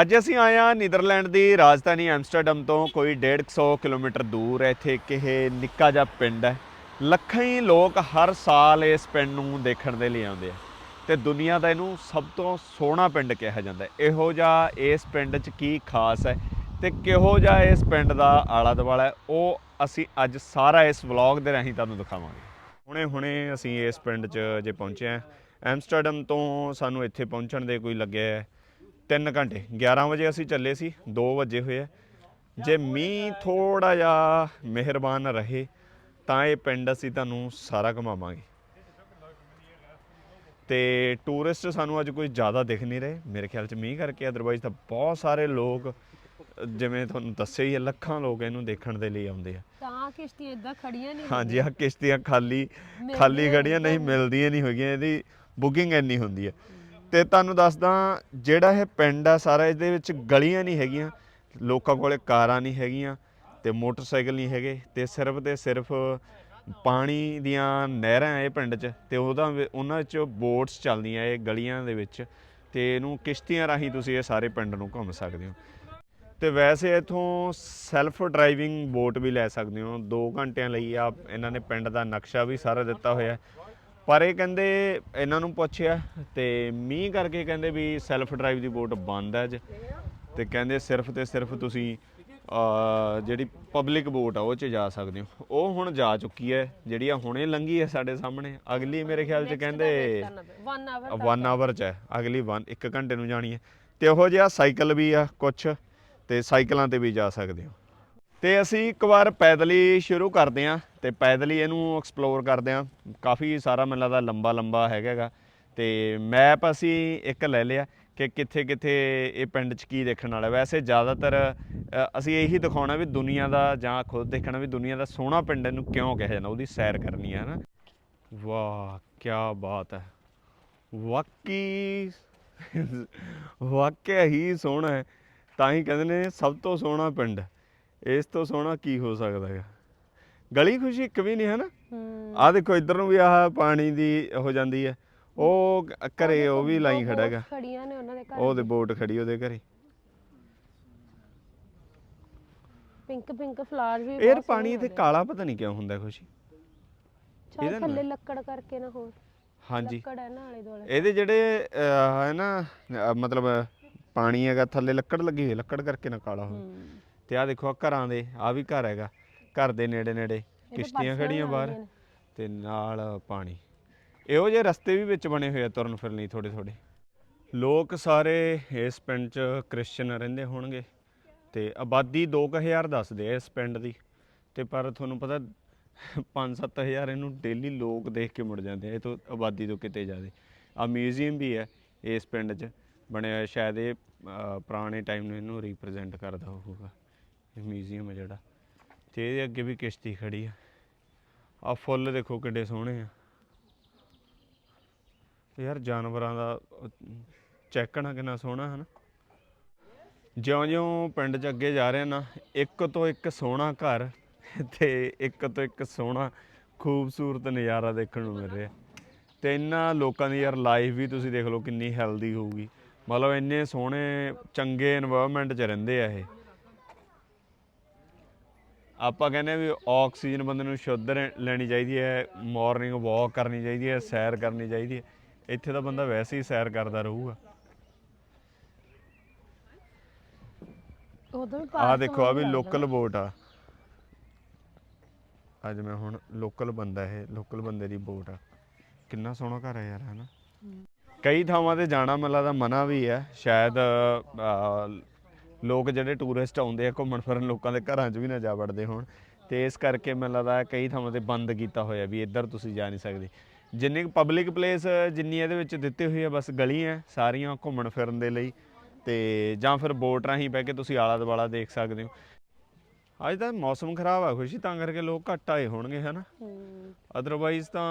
ਅੱਜ ਅਸੀਂ ਆਏ ਹਾਂ ਨੀਦਰਲੈਂਡ ਦੀ ਰਾਜਧਾਨੀ ਐਮਸਟਰਡਮ ਤੋਂ, ਕੋਈ 150 ਕਿਲੋਮੀਟਰ ਦੂਰ ਹੈ। ਇੱਥੇ ਇੱਕ ਇਹ ਨਿੱਕਾ ਜਿਹਾ ਪਿੰਡ ਹੈ। ਲੱਖਾਂ ਹੀ ਲੋਕ ਹਰ ਸਾਲ ਇਸ ਪਿੰਡ ਨੂੰ ਦੇਖਣ ਦੇ ਲਈ ਆਉਂਦੇ ਆ। ਤੇ ਦੁਨੀਆ ਦਾ ਇਹਨੂੰ ਸਭ ਤੋਂ ਸੋਹਣਾ ਪਿੰਡ ਕਿਹਾ ਜਾਂਦਾ ਇਹੋ ਜਿਹਾ ਇਸ ਪਿੰਡ 'ਚ ਕੀ ਖਾਸ ਹੈ ਤੇ ਕਿਹੋ ਜਿਹਾ ਇਸ ਪਿੰਡ ਦਾ ਆਲਾ ਦੁਆਲਾ ਹੈ, ਉਹ ਅਸੀਂ ਅੱਜ ਸਾਰਾ ਇਸ ਵਲੌਗ ਦੇ ਰਾਹੀਂ ਤੁਹਾਨੂੰ ਦਿਖਾਵਾਂਗੇ। ਹੁਣੇ ਹੁਣੇ ਅਸੀਂ ਇਸ ਪਿੰਡ 'ਚ ਜੇ ਪਹੁੰਚੇ ਹਾਂ। ਐਮਸਟਰਡਮ ਤੋਂ ਸਾਨੂੰ ਇੱਥੇ ਪਹੁੰਚਣ ਦੇ ਕੋਈ ਲੱਗਿਆ 3 ਘੰਟੇ 11 ਵਜੇ ਅਸੀਂ ਚੱਲੇ ਸੀ 2 ਵਜੇ ਹੋਏ ਆ। ਜੇ ਮੀਂਹ ਥੋੜਾ ਜਿਹਾ ਮਿਹਰਬਾਨ ਰਹੇ ਤਾਂ ਇਹ ਪਿੰਡ ਅਸੀਂ ਤੁਹਾਨੂੰ ਸਾਰਾ ਘੁਮਾਵਾਂਗੇ। ਤੇ ਟੂਰਿਸਟ ਸਾਨੂੰ ਅੱਜ ਕੋਈ ਜ਼ਿਆਦਾ ਦਿਖ ਨਹੀਂ ਰਹੇ। ਮੇਰੇ ਖਿਆਲ 'ਚ ਮੀਂਹ ਕਰਕੇ ਅਦਰਵਾਈਜ਼ ਤਾਂ ਬਹੁਤ ਸਾਰੇ ਲੋਕ ਜਿਵੇਂ ਤੁਹਾਨੂੰ ਦੱਸਿਆ ਹੀ ਹੈ ਲੱਖਾਂ ਲੋਕ ਇਹਨੂੰ ਦੇਖਣ ਦੇ ਲਈ ਆਉਂਦੇ ਆ। ਤਾਂ ਕਿਸ਼ਤੀਆਂ ਇਦਾਂ ਖੜੀਆਂ ਨਹੀਂ ਹਾਂਜੀ ਆ ਕਿਸ਼ਤੀਆਂ ਖਾਲੀ ਖਾਲੀ ਖੜੀਆਂ ਨਹੀਂ। ਮਿਲਦੀਆਂ ਨਹੀਂ ਹੈਗੀਆਂ ਇਹਦੀ ਬੁਕਿੰਗ ਇੰਨੀ ਹੁੰਦੀ ਹੈ। ਤੇ ਤੁਹਾਨੂੰ ਦੱਸਦਾ, ਜਿਹੜਾ ਇਹ ਪਿੰਡ ਆ, ਸਾਰਾ ਇਹਦੇ ਵਿੱਚ ਗਲੀਆਂ ਨਹੀਂ ਹੈਗੀਆਂ, ਲੋਕਾਂ ਕੋਲੇ ਕਾਰਾਂ ਨਹੀਂ ਹੈਗੀਆਂ ਤੇ ਮੋਟਰਸਾਈਕਲ ਨਹੀਂ ਹੈਗੇ ਤੇ ਸਿਰਫ ਤੇ ਸਿਰਫ ਪਾਣੀ ਦੀਆਂ ਨਹਿਰਾਂ ਇਹ ਪਿੰਡ 'ਚ ਤੇ ਉਹਦਾ ਵਿ- ਉਹਨਾਂ 'ਚ ਬੋਟਸ ਚੱਲਦੀਆਂ ਇਹ ਗਲੀਆਂ ਦੇ ਵਿੱਚ ਤੇ ਇਹਨੂੰ ਕਿਸ਼ਤੀਆਂ ਰਾਹੀਂ ਤੁਸੀਂ ਇਹ ਸਾਰੇ ਪਿੰਡ ਨੂੰ ਘੁੰਮ ਸਕਦੇ ਹੋ। ਤੇ ਵੈਸੇ ਇਥੋਂ ਸੈਲਫ ਡਰਾਈਵਿੰਗ ਬੋਟ ਵੀ ਲੈ ਸਕਦੇ ਹੋ 2 ਘੰਟਿਆਂ ਲਈ ਆ ਇਹਨਾਂ ਨੇ ਪਿੰਡ ਦਾ ਨਕਸ਼ਾ ਵੀ ਸਾਰਾ ਦਿੱਤਾ ਹੋਇਆ। ਪਰ ਇਹ ਕਹਿੰਦੇ ਇਹਨਾਂ ਨੂੰ ਪੁੱਛਿਆ ਤੇ ਮੀਂਹ ਕਰਕੇ ਕਹਿੰਦੇ ਵੀ ਸੈਲਫ ਡਰਾਈਵ ਦੀ ਬੋਟ ਬੰਦ ਹੈ ਅੱਜ। ਤੇ ਕਹਿੰਦੇ ਸਿਰਫ ਤੇ ਸਿਰਫ ਤੁਸੀਂ ਜਿਹੜੀ ਪਬਲਿਕ ਬੋਟ ਆ ਉਹ 'ਚ ਜਾ ਸਕਦੇ ਹੋ। ਉਹ ਹੁਣ ਜਾ ਚੁੱਕੀ ਹੈ ਜਿਹੜੀ ਆ ਹੁਣੇ ਲੰਗੀ ਹੈ ਸਾਡੇ ਸਾਹਮਣੇ। ਅਗਲੀ ਮੇਰੇ ਖਿਆਲ 'ਚ ਕਹਿੰਦੇ 1 ਆਵਰ 1 ਆਵਰ ਚ ਹੈ। ਅਗਲੀ 1 1 ਘੰਟੇ ਨੂੰ ਜਾਣੀ ਹੈ। ਤੇ ਉਹੋ ਜਿਹਾ ਸਾਈਕਲ ਵੀ ਆ ਕੁਛ ਤੇ ਸਾਈਕਲਾਂ ਤੇ ਵੀ ਜਾ ਸਕਦੇ ਹੋ। ਤੇ ਅਸੀਂ ਇੱਕ ਵਾਰ ਪੈਦਲ ਹੀ ਸ਼ੁਰੂ ਕਰਦੇ ਆਂ ਤੇ ਪੈਦਲ ਹੀ ਇਹਨੂੰ ਐਕਸਪਲੋਰ ਕਰਦੇ ਆਂ ਕਾਫੀ ਸਾਰਾ ਮੈਨੂੰ ਲੱਗਦਾ ਲੰਬਾ ਲੰਬਾ ਹੈਗਾਗਾ ਤੇ ਮੈਪ ਅਸੀਂ ਇੱਕ ਲੈ ਲਿਆ ਕਿ ਕਿੱਥੇ ਕਿੱਥੇ ਇਹ ਪਿੰਡ 'ਚ ਕੀ ਦੇਖਣ ਵਾਲਾ। ਵੈਸੇ ਜ਼ਿਆਦਾਤਰ ਅਸੀਂ ਇਹੀ ਦਿਖਾਉਣਾ ਵੀ ਦੁਨੀਆ ਦਾ ਜਾਂ ਖੁਦ ਦੇਖਣਾ ਵੀ ਦੁਨੀਆ ਦਾ ਸੋਹਣਾ ਪਿੰਡ ਇਹਨੂੰ ਕਿਉਂ ਕਿਹਾ ਜਾਂਦਾ, ਉਹਦੀ ਸੈਰ ਕਰਨੀ ਹੈ ਨਾ ਵਾਹ ਕੀ ਬਾਤ ਹੈ। ਵਾਕਈ, ਵਾਕਿਆ ਹੀ ਸੋਹਣਾ ਹੈ। ਤਾਂ ਹੀ ਕਹਿੰਦੇ ਨੇ ਸਭ ਤੋਂ ਸੋਹਣਾ ਪਿੰਡ। ਇਸ ਤੋਂ ਸੋਹਣਾ ਕੀ ਹੋ ਸਕਦਾ ਹੈ ਗਲੀ ਖੁਸ਼ੀ ਇੱਕ ਵੀ ਨਹੀਂ ਹੈ। ਨਾ ਆਹ ਦੇਖੋ ਇੱਧਰ ਨੂੰ ਵੀ ਆਹ ਪਾਣੀ ਦੀ ਹੋ ਜਾਂਦੀ ਹੈ। ਉਹ ਘਰੇ ਉਹ ਵੀ ਲਾਈ ਖੜਾ ਹੈਗਾ। ਖੜੀਆਂ ਨੇ ਉਹਨਾਂ ਦੇ ਘਰ ਉਹਦੇ ਬੋਟ ਖੜੀ ਉਹਦੇ ਘਰੇ। ਪਿੰਕ ਪਿੰਕ ਫਲਾਵਰ ਵੀ ਬਹੁਤ ਪਾਣੀ ਇੱਥੇ ਕਾਲਾ ਪਤਾ ਨਹੀਂ ਕਿਉਂ ਹੁੰਦਾ ਖੁਸ਼ੀ। ਨਾ- ਥੱਲੇ ਲੱਕੜ ਕਰਕੇ ਨਾ ਹੋਰ। ਹਾਂਜੀ। ਲੱਕੜ ਹੈ ਨਾ ਆਲੇ ਦੁਆਲੇ। ਇਹਦੇ ਜਿਹੜੇ ਹੈ ਨਾ ਅਹ, ਮਤਲਬ ਪਾਣੀ ਹੈਗਾ ਥੱਲੇ ਲੱਕੜ ਲੱਗੀ ਹੋਈ ਹੈ, ਲੱਕੜ ਕਰਕੇ ਨਾ ਕਾਲਾ ਹੋਵੇ। ਤੇ ਆ ਦੇਖੋ ਆ ਘਰਾਂ ਦੇ ਆ ਵੀ ਘਰ ਹੈਗਾ। ਘਰ ਦੇ ਨੇੜੇ ਨੇੜੇ ਕਿਸ਼ਤੀਆਂ ਖੜੀਆਂ ਬਾਹਰ। ਤੇ ਨਾਲ ਪਾਣੀ। ਇਹੋ ਜਿਹੇ ਰਸਤੇ ਵੀ ਵਿੱਚ ਬਣੇ ਹੋਏ ਆ ਤੁਰਨ ਫਿਰਨ ਲਈ ਥੋੜੇ ਥੋੜੇ ਲੋਕ ਸਾਰੇ ਇਸ ਪਿੰਡ 'ਚ ਕ੍ਰਿਸਚੀਅਨ ਰਹਿੰਦੇ ਹੋਣਗੇ ਤੇ ਆਬਾਦੀ 2000 ਦੱਸਦੇ ਆ ਇਸ ਪਿੰਡ ਦੀ। ਤੇ ਪਰ ਤੁਹਾਨੂੰ ਪਤਾ 5-7000 ਇਹਨੂੰ ਡੇਲੀ ਲੋਕ ਦੇਖ ਕੇ ਮੁੜ ਜਾਂਦੇ ਆ ਇਹ ਤੋਂ ਆਬਾਦੀ ਤੋਂ ਕਿਤੇ ਜ਼ਿਆਦੇ। ਆ ਮਿਊਜ਼ੀਅਮ ਵੀ ਹੈ ਇਸ ਪਿੰਡ 'ਚ ਬਣਿਆ ਹੋਇਆ ਸ਼ਾਇਦ ਇਹ ਪੁਰਾਣੇ ਟਾਈਮ ਨੂੰ ਇਹਨੂੰ ਰਿਪਰੈਜ਼ੈਂਟ ਕਰਦਾ ਹੋਊਗਾ। ਇਹ ਮਿਊਜ਼ੀਅਮ ਹੈ ਜਿਹੜਾ। ਤੇ ਇਹਦੇ ਅੱਗੇ ਵੀ ਕਿਸ਼ਤੀ ਖੜੀ ਆ। ਆ ਫੁੱਲ ਦੇਖੋ ਕਿੱਡੇ ਸੋਹਣੇ ਆ। ਯਾਰ ਜਾਨਵਰਾਂ ਦਾ ਚੈੱਕਣਾ ਕਿੰਨਾ ਸੋਹਣਾ ਹੈ ਨਾ ਜਿਉਂ-ਜਿਉਂ ਪਿੰਡ 'ਚ ਅੱਗੇ ਜਾ ਰਹੇ ਨਾ, ਇੱਕ ਤੋਂ ਇੱਕ ਸੋਹਣਾ ਘਰ ਤੇ ਇੱਕ ਤੋਂ ਇੱਕ ਸੋਹਣਾ ਖੂਬਸੂਰਤ ਨਜ਼ਾਰਾ ਦੇਖਣ ਨੂੰ ਮਿਲ ਰਿਹਾ। ਤੇ ਇਹਨਾਂ ਲੋਕਾਂ ਦੀ ਯਾਰ ਲਾਈਫ ਵੀ ਤੁਸੀਂ ਦੇਖ ਲਓ ਕਿੰਨੀ ਹੈਲਦੀ ਹੋਊਗੀ। ਮਤਲਬ ਇੰਨੇ ਸੋਹਣੇ, ਚੰਗੇ এনवायरमेंट 'ਚ ਰਹਿੰਦੇ ਆ ਇਹ। ਆਪਾਂ ਕਹਿੰਦੇ ਆ ਵੀ ਆਕਸੀਜਨ ਬੰਦੇ ਨੂੰ ਸ਼ੁੱਧ ਲੈਣੀ ਚਾਹੀਦੀ ਹੈ ਮਾਰਨਿੰਗ ਵਾਕ ਕਰਨੀ ਚਾਹੀਦੀ ਹੈ ਸੈਰ ਕਰਨੀ ਚਾਹੀਦੀ ਹੈ। ਇੱਥੇ ਤਾਂ ਬੰਦਾ ਵੈਸੇ ਹੀ ਸੈਰ ਕਰਦਾ ਰਹੂਗਾ। ਵੀ ਆਹ ਪਾਰਕ ਦੇਖੋ ਆ ਵੀ ਲੋਕਲ ਬੋਟ ਆ। ਅੱਜ ਮੈਂ ਹੁਣ ਲੋਕਲ ਬੰਦਾ ਇਹ ਲੋਕਲ ਬੰਦੇ ਦੀ ਬੋਟ ਆ। ਕਿੰਨਾ ਸੋਹਣਾ ਘਰ ਹੈ ਯਾਰ ਹਨਾ? ਕਈ ਥਾਵਾਂ ਤੇ ਜਾਣਾ ਮੈਨੂੰ ਲੱਗਦਾ ਮਨਾ ਵੀ ਹੈ। ਸ਼ਾਇਦ ਅਹ, ਲੋਕ ਜਿਹੜੇ ਟੂਰਿਸਟ ਆਉਂਦੇ ਆ ਘੁੰਮਣ ਫਿਰਨ ਲੋਕਾਂ ਦੇ ਘਰਾਂ 'ਚ ਵੀ ਨਾ ਜਾ ਵੜਦੇ ਹੋਣ। ਤੇ ਇਸ ਕਰਕੇ ਮੈਨੂੰ ਲੱਗਦਾ ਕਈ ਥਾਵਾਂ ਤੇ ਬੰਦ ਕੀਤਾ ਹੋਇਆ ਵੀ ਇੱਧਰ ਤੁਸੀਂ ਜਾ ਨਹੀਂ ਸਕਦੇ। ਜਿੰਨੀ ਪਬਲਿਕ ਪਲੇਸ ਜਿੰਨੀ ਇਹਦੇ ਵਿੱਚ ਦਿੱਤੀ ਹੋਈ ਹੈ ਬਸ ਗਲੀਆਂ ਸਾਰੀਆਂ ਘੁੰਮਣ ਫਿਰਨ ਦੇ ਲਈ। ਤੇ ਜਾਂ ਫਿਰ ਬੋਟ ਰਾਹੀਂ ਬਹਿ ਕੇ ਤੁਸੀਂ ਆਲਾ ਦੁਆਲਾ ਦੇਖ ਸਕਦੇ ਹੋ। ਅੱਜ ਤਾਂ ਮੌਸਮ ਖਰਾਬ ਆ ਖੁਸ਼ੀ ਤਾਂ ਕਰਕੇ ਲੋਕ ਘੱਟ ਆਏ ਹੋਣਗੇ ਹਨਾ? ਅਦਰਵਾਈਜ਼ ਤਾਂ